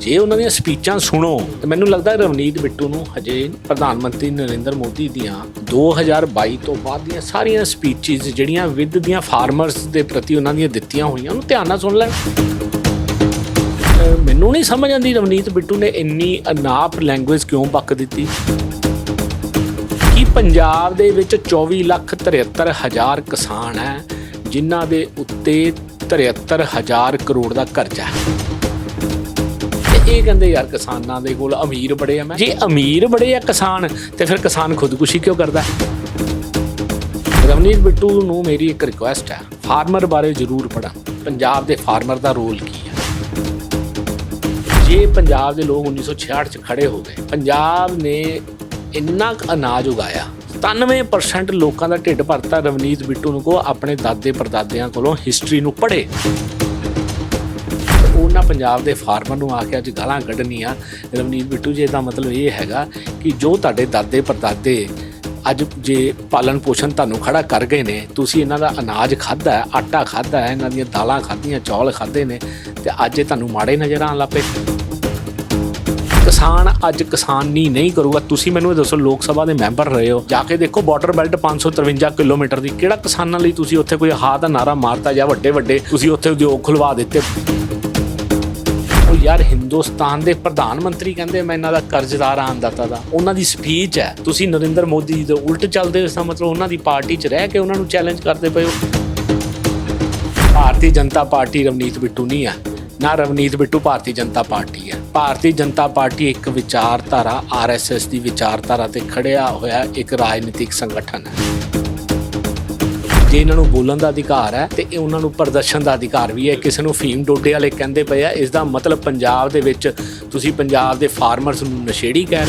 ਜੇ ਉਹਨਾਂ ਦੀਆਂ ਸਪੀਚਾਂ ਸੁਣੋ, ਤੇ ਮੈਨੂੰ ਲੱਗਦਾ ਰਵਨੀਤ ਬਿੱਟੂ ਨੂੰ ਹਜੇ ਪ੍ਰਧਾਨ ਮੰਤਰੀ ਨਰਿੰਦਰ ਮੋਦੀ ਦੀਆਂ 2022 ਤੋਂ ਬਾਅਦ ਦੀਆਂ ਸਾਰੀਆਂ ਸਪੀਚਸ ਜਿਹੜੀਆਂ ਵਿਦ ਦੀਆਂ ਫਾਰਮਰਸ ਦੇ ਪ੍ਰਤੀ ਉਹਨਾਂ ਦੀਆਂ ਦਿੱਤੀਆਂ ਹੋਈਆਂ, ਉਹਨੂੰ ਧਿਆਨ ਨਾਲ ਸੁਣ ਲੈਣ। ਮੈਨੂੰ ਨਹੀਂ ਸਮਝ ਆਉਂਦੀ ਰਵਨੀਤ ਬਿੱਟੂ ਨੇ ਇੰਨੀ ਅਨਾਪ ਲੈਂਗੁਏਜ ਕਿਉਂ ਬੱਕ ਦਿੱਤੀ? ਕਿ ਪੰਜਾਬ ਦੇ ਵਿੱਚ 24 ਲੱਖ 73 ਹਜ਼ਾਰ ਕਿਸਾਨ ਹੈ, ਜਿਨ੍ਹਾਂ ਦੇ ਉੱਤੇ 73 ਹਜ਼ਾਰ ਕਰੋੜ ਦਾ ਕਰਜ਼ਾ ਹੈ? ਇਹ ਕਹਿੰਦੇ ਯਾਰ ਕਿਸਾਨਾਂ ਦੇ ਕੋਲ ਅਮੀਰ ਬੜੇ ਆ। ਮੈਂ ਜੇ ਅਮੀਰ ਬੜੇ ਆ ਕਿਸਾਨ ਤੇ ਫਿਰ ਕਿਸਾਨ ਖੁਦਕੁਸ਼ੀ ਕਿਉਂ ਕਰਦਾ? ਹੈ? ਰਵਨੀਤ ਬਿੱਟੂ ਨੂੰ ਮੇਰੀ ਇੱਕ ਰਿਕੁਐਸਟ ਹੈ ਫਾਰਮਰ ਬਾਰੇ ਜ਼ਰੂਰ ਪੜ੍ਹਨ ਪੰਜਾਬ ਦੇ ਫਾਰਮਰ ਦਾ ਰੋਲ ਕੀ ਹੈ? ਜੇ ਪੰਜਾਬ ਦੇ ਲੋਕ 1966 ਚ ਖੜੇ ਹੋ ਗਏ ਪੰਜਾਬ ਨੇ ਇੰਨਾ ਕੁ ਅਨਾਜ ਉਗਾਇਆ 97% ਲੋਕਾਂ ਦਾ ਢਿੱਡ ਭਰਤਾ ਰਵਨੀਤ ਬਿੱਟੂ ਨੂੰ ਕੋ ਆਪਣੇ ਦਾਦੇ ਪਰਦਾਦਿਆਂ ਕੋਲੋਂ ਹਿਸਟਰੀ ਨੂੰ ਪੜ੍ਹੇ। ਉਹਨਾਂ ਪੰਜਾਬ ਦੇ ਫਾਰਮਰ ਨੂੰ ਆ ਕੇ ਅੱਜ ਗਾਲਾਂ ਕੱਢਣੀਆਂ। ਰਵਨੀਤ ਬਿੱਟੂ ਜੀ ਦਾ ਮਤਲਬ ਇਹ ਹੈਗਾ ਕਿ ਜੋ ਤੁਹਾਡੇ ਦਾਦੇ ਪਰਦਾਦੇ ਅੱਜ ਜੇ ਪਾਲਣ ਪੋਸ਼ਣ ਤੁਹਾਨੂੰ ਖੜਾ ਕਰ ਗਏ ਨੇ, ਤੁਸੀਂ ਇਹਨਾਂ ਦਾ ਅਨਾਜ ਖਾਦਾ ਹੈ, ਆਟਾ ਖਾਦਾ ਹੈ, ਇਹਨਾਂ ਦੀਆਂ ਦਾਲਾਂ ਖਾਧੀਆਂ, ਚੌਲ ਖਾਦੇ ਨੇ ਤੇ ਅੱਜ ਇਹ ਤੁਹਾਨੂੰ ਮਾੜੇ ਨਜ਼ਰ ਆਉਣ ਲੱਪੇ ਕਿਸਾਨ ਅੱਜ ਕਿਸਾਨੀ ਨਹੀਂ ਕਰੂਗਾ। ਤੁਸੀਂ ਮੈਨੂੰ ਇਹ ਦੱਸੋ, ਲੋਕ ਸਭਾ ਦੇ ਮੈਂਬਰ ਰਹੇ ਹੋ, ਜਾ ਕੇ ਦੇਖੋ ਬਾਰਡਰ ਬੈਲਟ 553 ਕਿਲੋਮੀਟਰ ਦੀ ਕਿਹੜਾ ਕਿਸਾਨਾਂ ਲਈ ਤੁਸੀਂ ਉੱਥੇ ਕੋਈ ਹਾਹ ਦਾ ਨਾਰਾ ਮਾਰਤਾ ਜਾਂ ਵੱਡੇ ਵੱਡੇ ਤੁਸੀਂ ਉੱਥੇ ਉਦਯੋਗ ਖੁਲਵਾ ਦਿੱਤੇ? ਯਾਰ ਹਿੰਦੁਸਤਾਨ ਦੇ ਪ੍ਰਧਾਨ ਮੰਤਰੀ ਕਹਿੰਦੇ ਮੈਂ ਇਹਨਾਂ ਦਾ ਕਰਜ਼ਦਾਰ ਆਂ ਦਾਤਾ ਦਾ। ਉਹਨਾਂ ਦੀ ਸਪੀਚ ਹੈ। ਤੁਸੀਂ ਨਰਿੰਦਰ ਮੋਦੀ ਜੀ ਦੇ ਉਲਟ ਚੱਲਦੇ ਹੋ, ਇਸ ਦਾ ਮਤਲਬ ਉਹਨਾਂ ਦੀ ਪਾਰਟੀ 'ਚ ਰਹਿ ਕੇ ਉਹਨਾਂ ਨੂੰ ਚੈਲੰਜ ਕਰਦੇ ਪਏ ਹੋ। ਭਾਰਤੀ ਜਨਤਾ ਪਾਰਟੀ ਰਵਨੀਤ ਬਿੱਟੂ ਨਹੀਂ ਹੈ। ਨਾ ਰਵਨੀਤ ਬਿੱਟੂ ਭਾਰਤੀ ਜਨਤਾ ਪਾਰਟੀ ਹੈ। ਭਾਰਤੀ ਜਨਤਾ ਪਾਰਟੀ ਇੱਕ ਵਿਚਾਰਧਾਰਾ ਆਰਐਸਐਸ ਦੀ ਵਿਚਾਰਧਾਰਾ ਤੇ ਖੜਿਆ ਹੋਇਆ ਇੱਕ ਰਾਜਨੀਤਿਕ ਸੰਗਠਨ ਹੈ। ਜੇ ਇਹਨਾਂ ਨੂੰ ਬੋਲਣ ਦਾ ਅਧਿਕਾਰ ਹੈ ਤੇ ਇਹ ਉਹਨਾਂ ਨੂੰ ਪ੍ਰਦਰਸ਼ਨ ਦਾ ਅਧਿਕਾਰ ਵੀ ਹੈ। ਕਿਸੇ ਨੂੰ ਫੀਮ ਡੋਡੇ ਵਾਲੇ ਕਹਿੰਦੇ ਪਏ ਆ, ਇਸ ਦਾ ਮਤਲਬ ਪੰਜਾਬ ਦੇ ਵਿੱਚ ਤੁਸੀਂ ਪੰਜਾਬ ਦੇ ਫਾਰਮਰਸ ਨੂੰ ਨਸ਼ੇੜੀ ਕਹਿ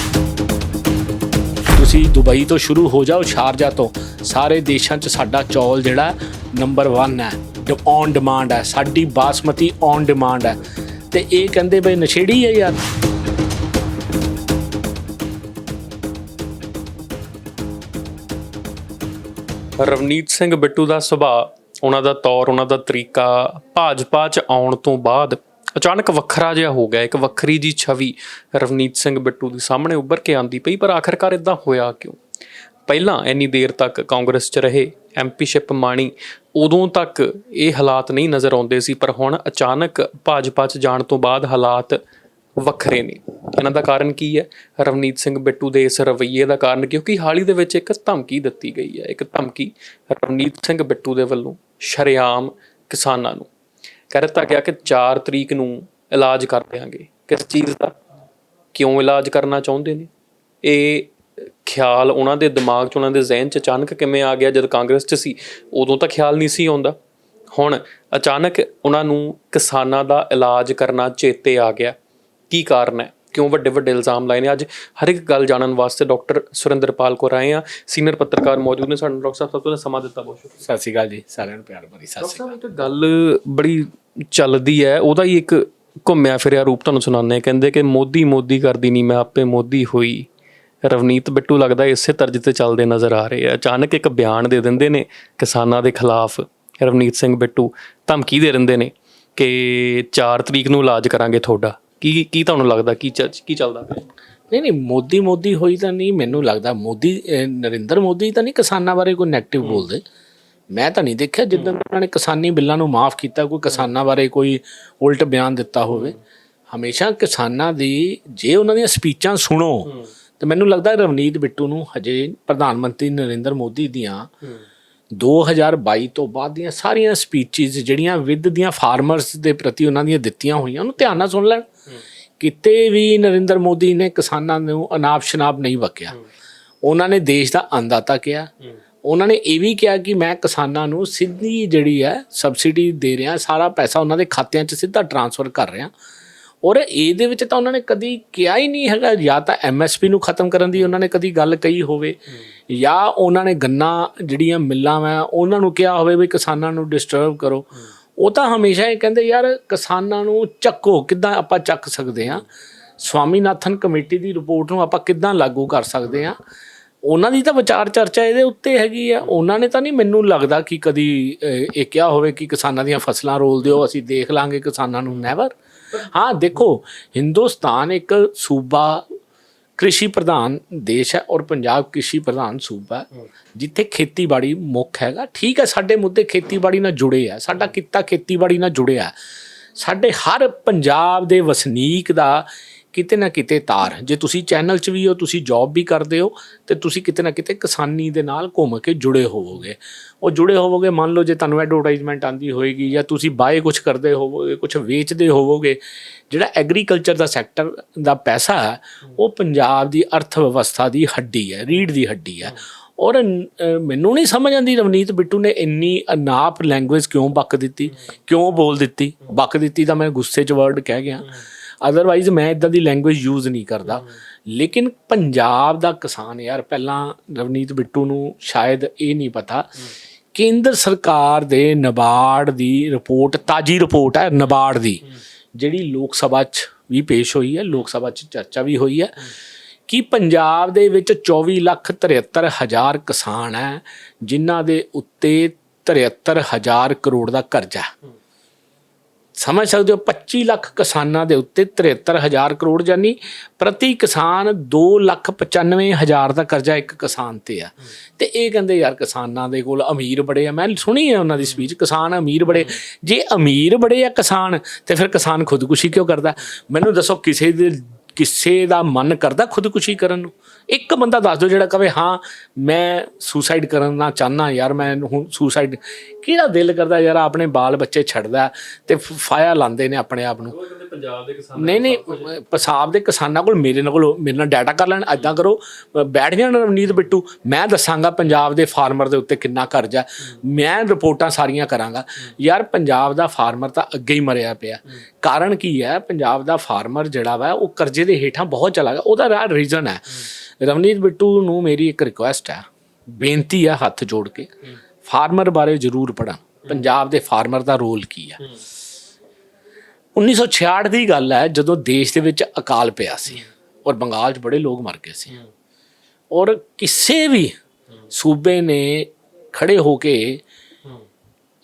ਤੁਸੀਂ ਦੁਬਈ ਤੋਂ ਸ਼ੁਰੂ ਹੋ ਜਾਓ, ਸ਼ਾਰਜਾ ਤੋਂ। ਸਾਰੇ ਦੇਸ਼ਾਂ 'ਚ ਸਾਡਾ ਚੌਲ ਜਿਹੜਾ ਨੰਬਰ 1 ਹੈ। ਜੋ ਔਨ ਡਿਮਾਂਡ ਹੈ, ਸਾਡੀ ਬਾਸਮਤੀ ਔਨ ਡਿਮਾਂਡ ਹੈ। ਤੇ ਇਹ ਕਹਿੰਦੇ ਬਈ ਨਸ਼ੇੜੀ ਹੈ ਯਾਰ। ਰਵਨੀਤ ਸਿੰਘ ਬਿੱਟੂ ਦਾ ਸੁਭਾਅ, ਉਹਨਾਂ ਦਾ ਤੌਰ, ਉਹਨਾਂ ਦਾ ਤਰੀਕਾ ਭਾਜਪਾ 'ਚ ਆਉਣ ਤੋਂ ਬਾਅਦ ਅਚਾਨਕ ਵੱਖਰਾ ਜਿਹਾ ਹੋ ਗਿਆ, ਇੱਕ ਵੱਖਰੀ ਜੀ ਛਵੀ ਰਵਨੀਤ ਸਿੰਘ ਬਿੱਟੂ ਦੇ ਸਾਹਮਣੇ ਉੱਭਰ ਕੇ ਆਂਦੀ ਪਈ, ਪਰ ਆਖਰਕਾਰ ਇਦਾਂ ਹੋਇਆ ਕਿਉਂ? ਪਹਿਲਾਂ ਇੰਨੀ ਦੇਰ ਤੱਕ ਕਾਂਗਰਸ 'ਚ ਰਹੇ ਐਮਪੀਸ਼ਿਪ ਮਾਣੀ, ਉਦੋਂ ਤੱਕ ਇਹ ਹਾਲਾਤ ਨਹੀਂ ਨਜ਼ਰ ਆਉਂਦੇ ਸੀ, ਪਰ ਹੁਣ ਅਚਾਨਕ ਭਾਜਪਾ 'ਚ ਜਾਣ ਤੋਂ ਬਾਅਦ ਹਾਲਾਤ ਵੱਖਰੇ ਨੇ। ਇਹਨਾਂ ਦਾ ਕਾਰਨ ਕੀ ਹੈ? ਰਵਨੀਤ ਸਿੰਘ ਬਿੱਟੂ ਦੇ ਇਸ ਰਵੱਈਏ ਦਾ ਕਾਰਨ ਕਿਉਂਕਿ ਹਾਲ ਹੀ ਦੇ ਵਿੱਚ ਇੱਕ ਧਮਕੀ ਦਿੱਤੀ ਗਈ ਹੈ। ਇੱਕ ਧਮਕੀ ਰਵਨੀਤ ਸਿੰਘ ਬਿੱਟੂ ਦੇ ਵੱਲੋਂ ਸ਼ਰੇਆਮ ਕਿਸਾਨਾਂ ਨੂੰ। ਕਹਿ ਦਿੱਤਾ ਗਿਆ ਕਿ 4 ਤਰੀਕ ਨੂੰ ਇਲਾਜ ਕਰ ਦਿਆਂਗੇ। ਕਿਸ ਚੀਜ਼ ਦਾ? ਕਿਉਂ ਇਲਾਜ ਕਰਨਾ ਚਾਹੁੰਦੇ ਨੇ? ਇਹ ਖਿਆਲ ਉਹਨਾਂ ਦੇ ਦਿਮਾਗ 'ਚ, ਉਹਨਾਂ ਦੇ ਜ਼ਿਹਨ 'ਚ ਅਚਾਨਕ ਕਿਵੇਂ ਆ ਗਿਆ? ਜਦ ਕਾਂਗਰਸ 'ਚ ਸੀ, ਉਦੋਂ ਤਾਂ ਖਿਆਲ ਨਹੀਂ ਸੀ ਆਉਂਦਾ। ਹੁਣ ਅਚਾਨਕ ਉਹਨਾਂ ਨੂੰ ਕਿਸਾਨਾਂ ਦਾ ਇਲਾਜ ਕਰਨਾ ਚੇਤੇ ਆ ਗਿਆ। ਕੀ ਕਾਰਨ ਹੈ? ਕਿਉਂ ਵੱਡੇ ਵੱਡੇ ਇਲਜ਼ਾਮ ਲਾਏ ਨੇ? ਅੱਜ ਹਰ ਇੱਕ ਗੱਲ ਜਾਣਨ ਵਾਸਤੇ ਡਾਕਟਰ ਸੁਰਿੰਦਰਪਾਲ ਕੋਲ ਆਏ ਆ ਸੀਨੀਅਰ ਪੱਤਰਕਾਰ ਮੌਜੂਦ ਨੇ ਸਾਡੇ ਡਾਕਟਰ ਸਾਹਿਬ ਸਭ ਤੋਂ ਸਮਾਂ ਦਿੱਤਾ ਬਹੁਤ ਸ਼ੁਕਰੀਆ। ਸਤਿ ਸ਼੍ਰੀ ਅਕਾਲ ਜੀ ਸਾਰਿਆਂ ਨੂੰ ਪਿਆਰ ਭਰੀ ਸਤਿ ਡਾਕਟਰ ਸ਼੍ਰੀ ਸਾਹਿਬ ਇੱਕ ਗੱਲ ਬੜੀ ਚੱਲਦੀ ਹੈ। ਉਹਦਾ ਹੀ ਇੱਕ ਘੁੰਮਿਆ ਫਿਰਿਆ ਰੂਪ ਤੁਹਾਨੂੰ ਸੁਣਾਉਂਦੇ ਕਹਿੰਦੇ ਕਿ ਮੋਦੀ ਮੋਦੀ ਕਰਦੀ ਨਹੀਂ ਮੈਂ ਆਪੇ ਮੋਦੀ ਹੋਈ। ਰਵਨੀਤ ਬਿੱਟੂ ਲੱਗਦਾ ਇਸੇ ਤਰਜ ਤੇ ਚੱਲਦੇ ਨਜ਼ਰ ਆ ਰਹੇ ਆ। ਅਚਾਨਕ ਇੱਕ ਬਿਆਨ ਦੇ ਦਿੰਦੇ ਨੇ ਕਿਸਾਨਾਂ ਦੇ ਖਿਲਾਫ। ਰਵਨੀਤ ਸਿੰਘ ਬਿੱਟੂ ਧਮਕੀ ਦੇ ਦਿੰਦੇ ਨੇ ਕਿ 4 ਤਰੀਕ ਨੂੰ ਇਲਾਜ ਕਰਾਂਗੇ ਤੁਹਾਡਾ। ਕੀ ਕੀ ਤੁਹਾਨੂੰ ਲੱਗਦਾ ਕੀ ਚੱਲ- ਕੀ ਚੱਲਦਾ ਪਿਆ? ਨਹੀਂ ਨਹੀਂ ਮੋਦੀ ਮੋਦੀ ਹੋਈ ਤਾਂ ਨਹੀਂ ਮੈਨੂੰ ਲੱਗਦਾ ਮੋਦੀ ਅਹ, ਨਰਿੰਦਰ ਮੋਦੀ ਤਾਂ ਨਹੀਂ ਕਿਸਾਨਾਂ ਬਾਰੇ ਕੋਈ ਨੈਗੇਟਿਵ ਬੋਲਦੇ। ਮੈਂ ਤਾਂ ਨਹੀਂ ਦੇਖਿਆ ਜਿੱਦਾਂ ਉਹਨਾਂ ਨੇ ਕਿਸਾਨੀ ਬਿੱਲਾਂ ਨੂੰ ਮਾਫ ਕੀਤਾ ਕੋਈ ਕਿਸਾਨਾਂ ਬਾਰੇ ਕੋਈ ਉਲਟ ਬਿਆਨ ਦਿੱਤਾ ਹੋਵੇ। ਹਮੇਸ਼ਾ ਕਿਸਾਨਾਂ ਦੀ ਜੇ ਉਹਨਾਂ ਦੀਆਂ ਸਪੀਚਾਂ ਸੁਣੋ ਤੇ ਮੈਨੂੰ ਲੱਗਦਾ ਰਵਨੀਤ ਬਿੱਟੂ ਨੂੰ ਹਜੇ ਪ੍ਰਧਾਨ ਮੰਤਰੀ ਨਰਿੰਦਰ ਮੋਦੀ ਦੀਆਂ 2022 ਤੋਂ ਬਾਅਦ ਦੀਆਂ ਸਾਰੀਆਂ ਸਪੀਚਸ ਜਿਹੜੀਆਂ ਵਿਦ ਦੀਆਂ ਫਾਰਮਰਸ ਦੇ ਪ੍ਰਤੀ ਉਹਨਾਂ ਦੀਆਂ ਦਿੱਤੀਆਂ ਹੋਈਆਂ ਉਹਨੂੰ ਧਿਆਨ ਨਾਲ ਸੁਣ ਲੈਣ। ਕਿਤੇ ਵੀ ਨਰਿੰਦਰ ਮੋਦੀ ਨੇ ਕਿਸਾਨਾਂ ਨੂੰ ਅਨਾਪ ਸ਼ਨਾਪ ਨਹੀਂ ਬਕਿਆ ਉਹਨਾਂ ਨੇ ਦੇਸ਼ ਦਾ ਅੰਦਾਤਾ ਕਿਹਾ। ਉਹਨਾਂ ਨੇ ਇਹ ਵੀ ਕਿਹਾ ਕਿ ਮੈਂ ਕਿਸਾਨਾਂ ਨੂੰ ਸਿੱਧੀ ਜਿਹੜੀ ਹੈ ਸਬਸਿਡੀ ਦੇ ਰਿਹਾ ਸਾਰਾ ਪੈਸਾ ਉਹਨਾਂ ਦੇ ਖਾਤਿਆਂ 'ਚ ਸਿੱਧਾ ਟਰਾਂਸਫਰ ਕਰ ਰਿਹਾ। ਔਰ ਇਹਦੇ ਵਿੱਚ ਤਾਂ ਉਹਨਾਂ ਨੇ ਕਦੀ ਕਿਹਾ ਹੀ ਨਹੀਂ ਹੈਗਾ, ਜਾਂ ਤਾਂ ਐਮਐਸਪੀ ਨੂੰ ਖਤਮ ਕਰਨ ਦੀ ਉਹਨਾਂ ਨੇ ਕਦੀ ਗੱਲ ਕਹੀ ਹੋਵੇ, ਜਾਂ ਉਹਨਾਂ ਨੇ ਗੰਨਾ ਜਿਹੜੀਆਂ ਮਿੱਲਾਂ ਵਾ, ਉਹਨਾਂ ਨੂੰ ਕਿਹਾ ਹੋਵੇ ਵੀ ਕਿਸਾਨਾਂ ਨੂੰ ਡਿਸਟਰਬ ਕਰੋ। ਉਹ ਤਾਂ ਹਮੇਸ਼ਾ ਇਹ ਕਹਿੰਦੇ, ਯਾਰ ਕਿਸਾਨਾਂ ਨੂੰ ਚੱਕੋ, ਕਿੱਦਾਂ ਆਪਾਂ ਚੱਕ ਸਕਦੇ ਹਾਂ? ਸਵਾਮੀਨਾਥਨ ਕਮੇਟੀ ਦੀ ਰਿਪੋਰਟ ਨੂੰ ਆਪਾਂ ਕਿੱਦਾਂ ਲਾਗੂ ਕਰ ਸਕਦੇ ਹਾਂ? ਉਹਨਾਂ ਦੀ ਤਾਂ ਵਿਚਾਰ ਚਰਚਾ ਇਹਦੇ ਉੱਤੇ ਹੈਗੀ ਆ। ਉਹਨਾਂ ਨੇ ਤਾਂ ਨਹੀਂ ਮੈਨੂੰ ਲੱਗਦਾ ਕਿ ਕਦੀ ਇਹ ਕਿਹਾ ਹੋਵੇ ਕਿ ਕਿਸਾਨਾਂ ਦੀਆਂ ਫਸਲਾਂ ਰੋਲ ਦਿਓ, ਅਸੀਂ ਦੇਖ ਲਾਂਗੇ ਕਿਸਾਨਾਂ ਨੂੰ ਨੈਵਰ ਹਾਂ ਦੇਖੋ ਹਿੰਦੁਸਤਾਨ ਇੱਕ ਸੂਬਾ ਕ੍ਰਿਸ਼ੀ ਪ੍ਰਧਾਨ ਦੇਸ਼ ਹੈ ਔਰ ਪੰਜਾਬ ਕ੍ਰਿਸ਼ੀ ਪ੍ਰਧਾਨ ਸੂਬਾ ਜਿੱਥੇ ਖੇਤੀਬਾੜੀ ਮੁੱਖ ਹੈਗਾ ਠੀਕ ਹੈ ਸਾਡੇ ਮੁੱਦੇ ਖੇਤੀਬਾੜੀ ਨਾਲ ਜੁੜੇ ਆ ਸਾਡਾ ਕਿੱਤਾ ਖੇਤੀਬਾੜੀ ਨਾਲ ਜੁੜਿਆ। ਸਾਡੇ ਹਰ ਪੰਜਾਬ ਦੇ ਵਸਨੀਕ ਦਾ ਕਿਤੇ ਨਾ ਕਿਤੇ ਤਾਰ। ਜੇ ਤੁਸੀਂ ਚੈਨਲ 'ਚ ਵੀ ਹੋ, ਤੁਸੀਂ ਜੌਬ ਵੀ ਕਰਦੇ ਹੋ, ਤੇ ਤੁਸੀਂ ਕਿਤੇ ਨਾ ਕਿਤੇ ਕਿਸਾਨੀ ਦੇ ਨਾਲ ਘੁੰਮ ਕੇ ਜੁੜੇ ਹੋਵੋਗੇ। ਉਹ ਜੁੜੇ ਹੋਵੋਗੇ, ਮੰਨ ਲਓ ਜੇ ਤੁਹਾਨੂੰ ਐਡਵਰਟਾਈਜ਼ਮੈਂਟ ਆਂਦੀ ਹੋਏਗੀ ਜਾਂ ਤੁਸੀਂ ਬਾਏ ਕੁਝ ਕਰਦੇ ਹੋਵੋਗੇ ਕੁਝ ਵੇਚਦੇ ਹੋਵੋਗੇ, ਜਿਹੜਾ ਐਗਰੀਕਲਚਰ ਦਾ ਸੈਕਟਰ ਦਾ ਪੈਸਾ ਹੈ, ਉਹ ਪੰਜਾਬ ਦੀ ਅਰਥ ਵਿਵਸਥਾ ਦੀ ਹੱਡੀ ਹੈ ਰੀੜ ਦੀ ਹੱਡੀ ਹੈ। ਔਰ ਮੈਨੂੰ ਨਹੀਂ ਸਮਝ ਆਉਂਦੀ ਰਵਨੀਤ ਬਿੱਟੂ ਨੇ ਇੰਨੀ ਅਨਾਪ ਲੈਂਗੁਏਜ ਕਿਉਂ ਬੱਕ ਦਿੱਤੀ, ਕਿਉਂ ਬੋਲ ਦਿੱਤੀ? ਬੱਕ ਦਿੱਤੀ ਤਾਂ ਮੈਂ ਗੁੱਸੇ 'ਚ ਵਰਡ ਕਹਿ ਗਿਆ। ਅਦਰਵਾਈਜ਼ ਮੈਂ ਇਦਾਂ ਦੀ ਲੈਂਗੁਏਜ ਯੂਜ਼ ਨਹੀਂ ਕਰਦਾ। ਲੇਕਿਨ ਪੰਜਾਬ ਦਾ ਕਿਸਾਨ ਯਾਰ ਪਹਿਲਾਂ ਰਵਨੀਤ ਬਿੱਟੂ ਨੂੰ ਸ਼ਾਇਦ ਇਹ ਨਹੀਂ ਪਤਾ। ਕੇਂਦਰ ਸਰਕਾਰ ਦੇ ਨਬਾਰਡ ਦੀ ਰਿਪੋਰਟ ਤਾਜੀ ਰਿਪੋਰਟ ਹੈ ਨਬਾਰਡ ਦੀ ਜਿਹੜੀ ਲੋਕ ਸਭਾ 'ਚ ਵੀ ਪੇਸ਼ ਹੋਈ ਹੈ ਲੋਕ ਸਭਾ 'ਚ ਚਰਚਾ ਵੀ ਹੋਈ ਹੈ ਕਿ ਪੰਜਾਬ ਦੇ ਵਿੱਚ 24 ਲੱਖ 73 ਹਜ਼ਾਰ ਕਿਸਾਨ ਹੈ ਜਿਨ੍ਹਾਂ ਦੇ ਉੱਤੇ 73 ਹਜ਼ਾਰ ਕਰੋੜ ਦਾ ਕਰਜ਼ਾ ਹੈ। ਸਮਝ ਸਕਦੇ ਹੋ 25 ਲੱਖ ਕਿਸਾਨਾਂ ਦੇ ਉੱਤੇ 73 ਹਜ਼ਾਰ ਕਰੋੜ ਜਾਨੀ, ਪ੍ਰਤੀ ਕਿਸਾਨ 2 ਲੱਖ 95 ਹਜ਼ਾਰ ਦਾ ਕਰਜ਼ਾ ਇੱਕ ਕਿਸਾਨ ਤੇ ਆ। ਤੇ ਇਹ ਕਹਿੰਦੇ ਯਾਰ ਕਿਸਾਨਾਂ ਦੇ ਕੋਲ ਅਮੀਰ ਬੜੇ ਆ। ਮੈਂ ਸੁਣੀ ਹੈ ਉਹਨਾਂ ਦੀ ਸਪੀਚ ਕਿਸਾਨ ਅਮੀਰ ਬੜੇ। ਜੇ ਅਮੀਰ ਬੜੇ ਆ ਕਿਸਾਨ, ਤੇ ਫਿਰ ਕਿਸਾਨ ਖੁਦਕੁਸ਼ੀ ਕਿਉਂ ਕਰਦਾ? ਮੈਨੂੰ ਦੱਸੋ, ਕਿਸੇ ਦੇ ਕਿਸੇ ਦਾ ਮਨ ਕਰਦਾ ਖੁਦਕੁਸ਼ੀ ਕਰਨ ਨੂੰ? ਇੱਕ ਬੰਦਾ ਦੱਸ ਦਿਓ ਜਿਹੜਾ ਕਵੇ, ਹਾਂ, ਮੈਂ ਸੁਸਾਈਡ ਕਰਨਾ ਚਾਹਨਾ ਯਾਰ ਮੈਂ ਹੁਣ ਸੁਸਾਈਡ ਕਿਹੜਾ ਦਿਲ ਕਰਦਾ, ਯਾਰ ਆਪਣੇ ਬਾਲ ਬੱਚੇ ਛੱਡਦਾ ਤੇ ਫਾਇਆ ਲਾਉਂਦੇ ਨੇ ਆਪਣੇ ਆਪ ਨੂੰ? ਪੰਜਾਬ ਦੇ ਕਿਸਾਨ ਨਹੀਂ ਨਹੀਂ ਪਸਾਬ ਦੇ ਕਿਸਾਨਾਂ ਕੋਲ ਮੇਰੇ ਨਾਲ ਕੋਲ ਮੇਰੇ ਨਾਲ ਡਾਟਾ ਕਰ ਲੈਣ ਐਦਾਂ ਕਰੋ ਬੈਠ ਜਾਣ ਰਵਨੀਤ ਬਿੱਟੂ ਮੈਂ ਦੱਸਾਂਗਾ ਪੰਜਾਬ ਦੇ ਫਾਰਮਰ ਦੇ ਉੱਤੇ ਕਿੰਨਾ ਕਰਜ਼ਾ ਮੈਂ ਰਿਪੋਰਟਾਂ ਸਾਰੀਆਂ ਕਰਾਂਗਾ। ਯਾਰ ਪੰਜਾਬ ਦਾ ਫਾਰਮਰ ਤਾਂ ਅੱਗੇ ਹੀ ਮਰਿਆ ਪਿਆ। ਕਾਰਨ ਕੀ ਹੈ? ਪੰਜਾਬ ਦਾ ਫਾਰਮਰ ਜਿਹੜਾ ਵਾ ਉਹ ਕਰਜ਼ੇ ਦੇ ਹੇਠਾਂ ਬਹੁਤ ਚਲਾ ਗਿਆ। ਉਹਦਾ ਰੀਜ਼ਨ ਹੈ। ਰਵਨੀਤ ਬਿੱਟੂ ਨੂੰ ਮੇਰੀ ਇੱਕ ਰਿਕੁਐਸਟ ਹੈ। ਬੇਨਤੀ ਹੈ ਹੱਥ ਜੋੜ ਕੇ। ਫਾਰਮਰ ਬਾਰੇ ਜ਼ਰੂਰ ਪੜ੍ਹਨ। ਪੰਜਾਬ ਦੇ ਫਾਰਮਰ ਦਾ ਰੋਲ ਕੀ ਹੈ। 1966 ਦੀ ਗੱਲ ਹੈ ਜਦੋਂ ਦੇਸ਼ ਦੇ ਵਿੱਚ ਅਕਾਲ ਪਿਆ ਸੀ ਔਰ ਬੰਗਾਲ 'ਚ ਬੜੇ ਲੋਕ ਮਰ ਗਏ ਸੀ। ਔਰ ਕਿਸੇ ਵੀ ਸੂਬੇ ਨੇ ਖੜੇ ਹੋ ਕੇ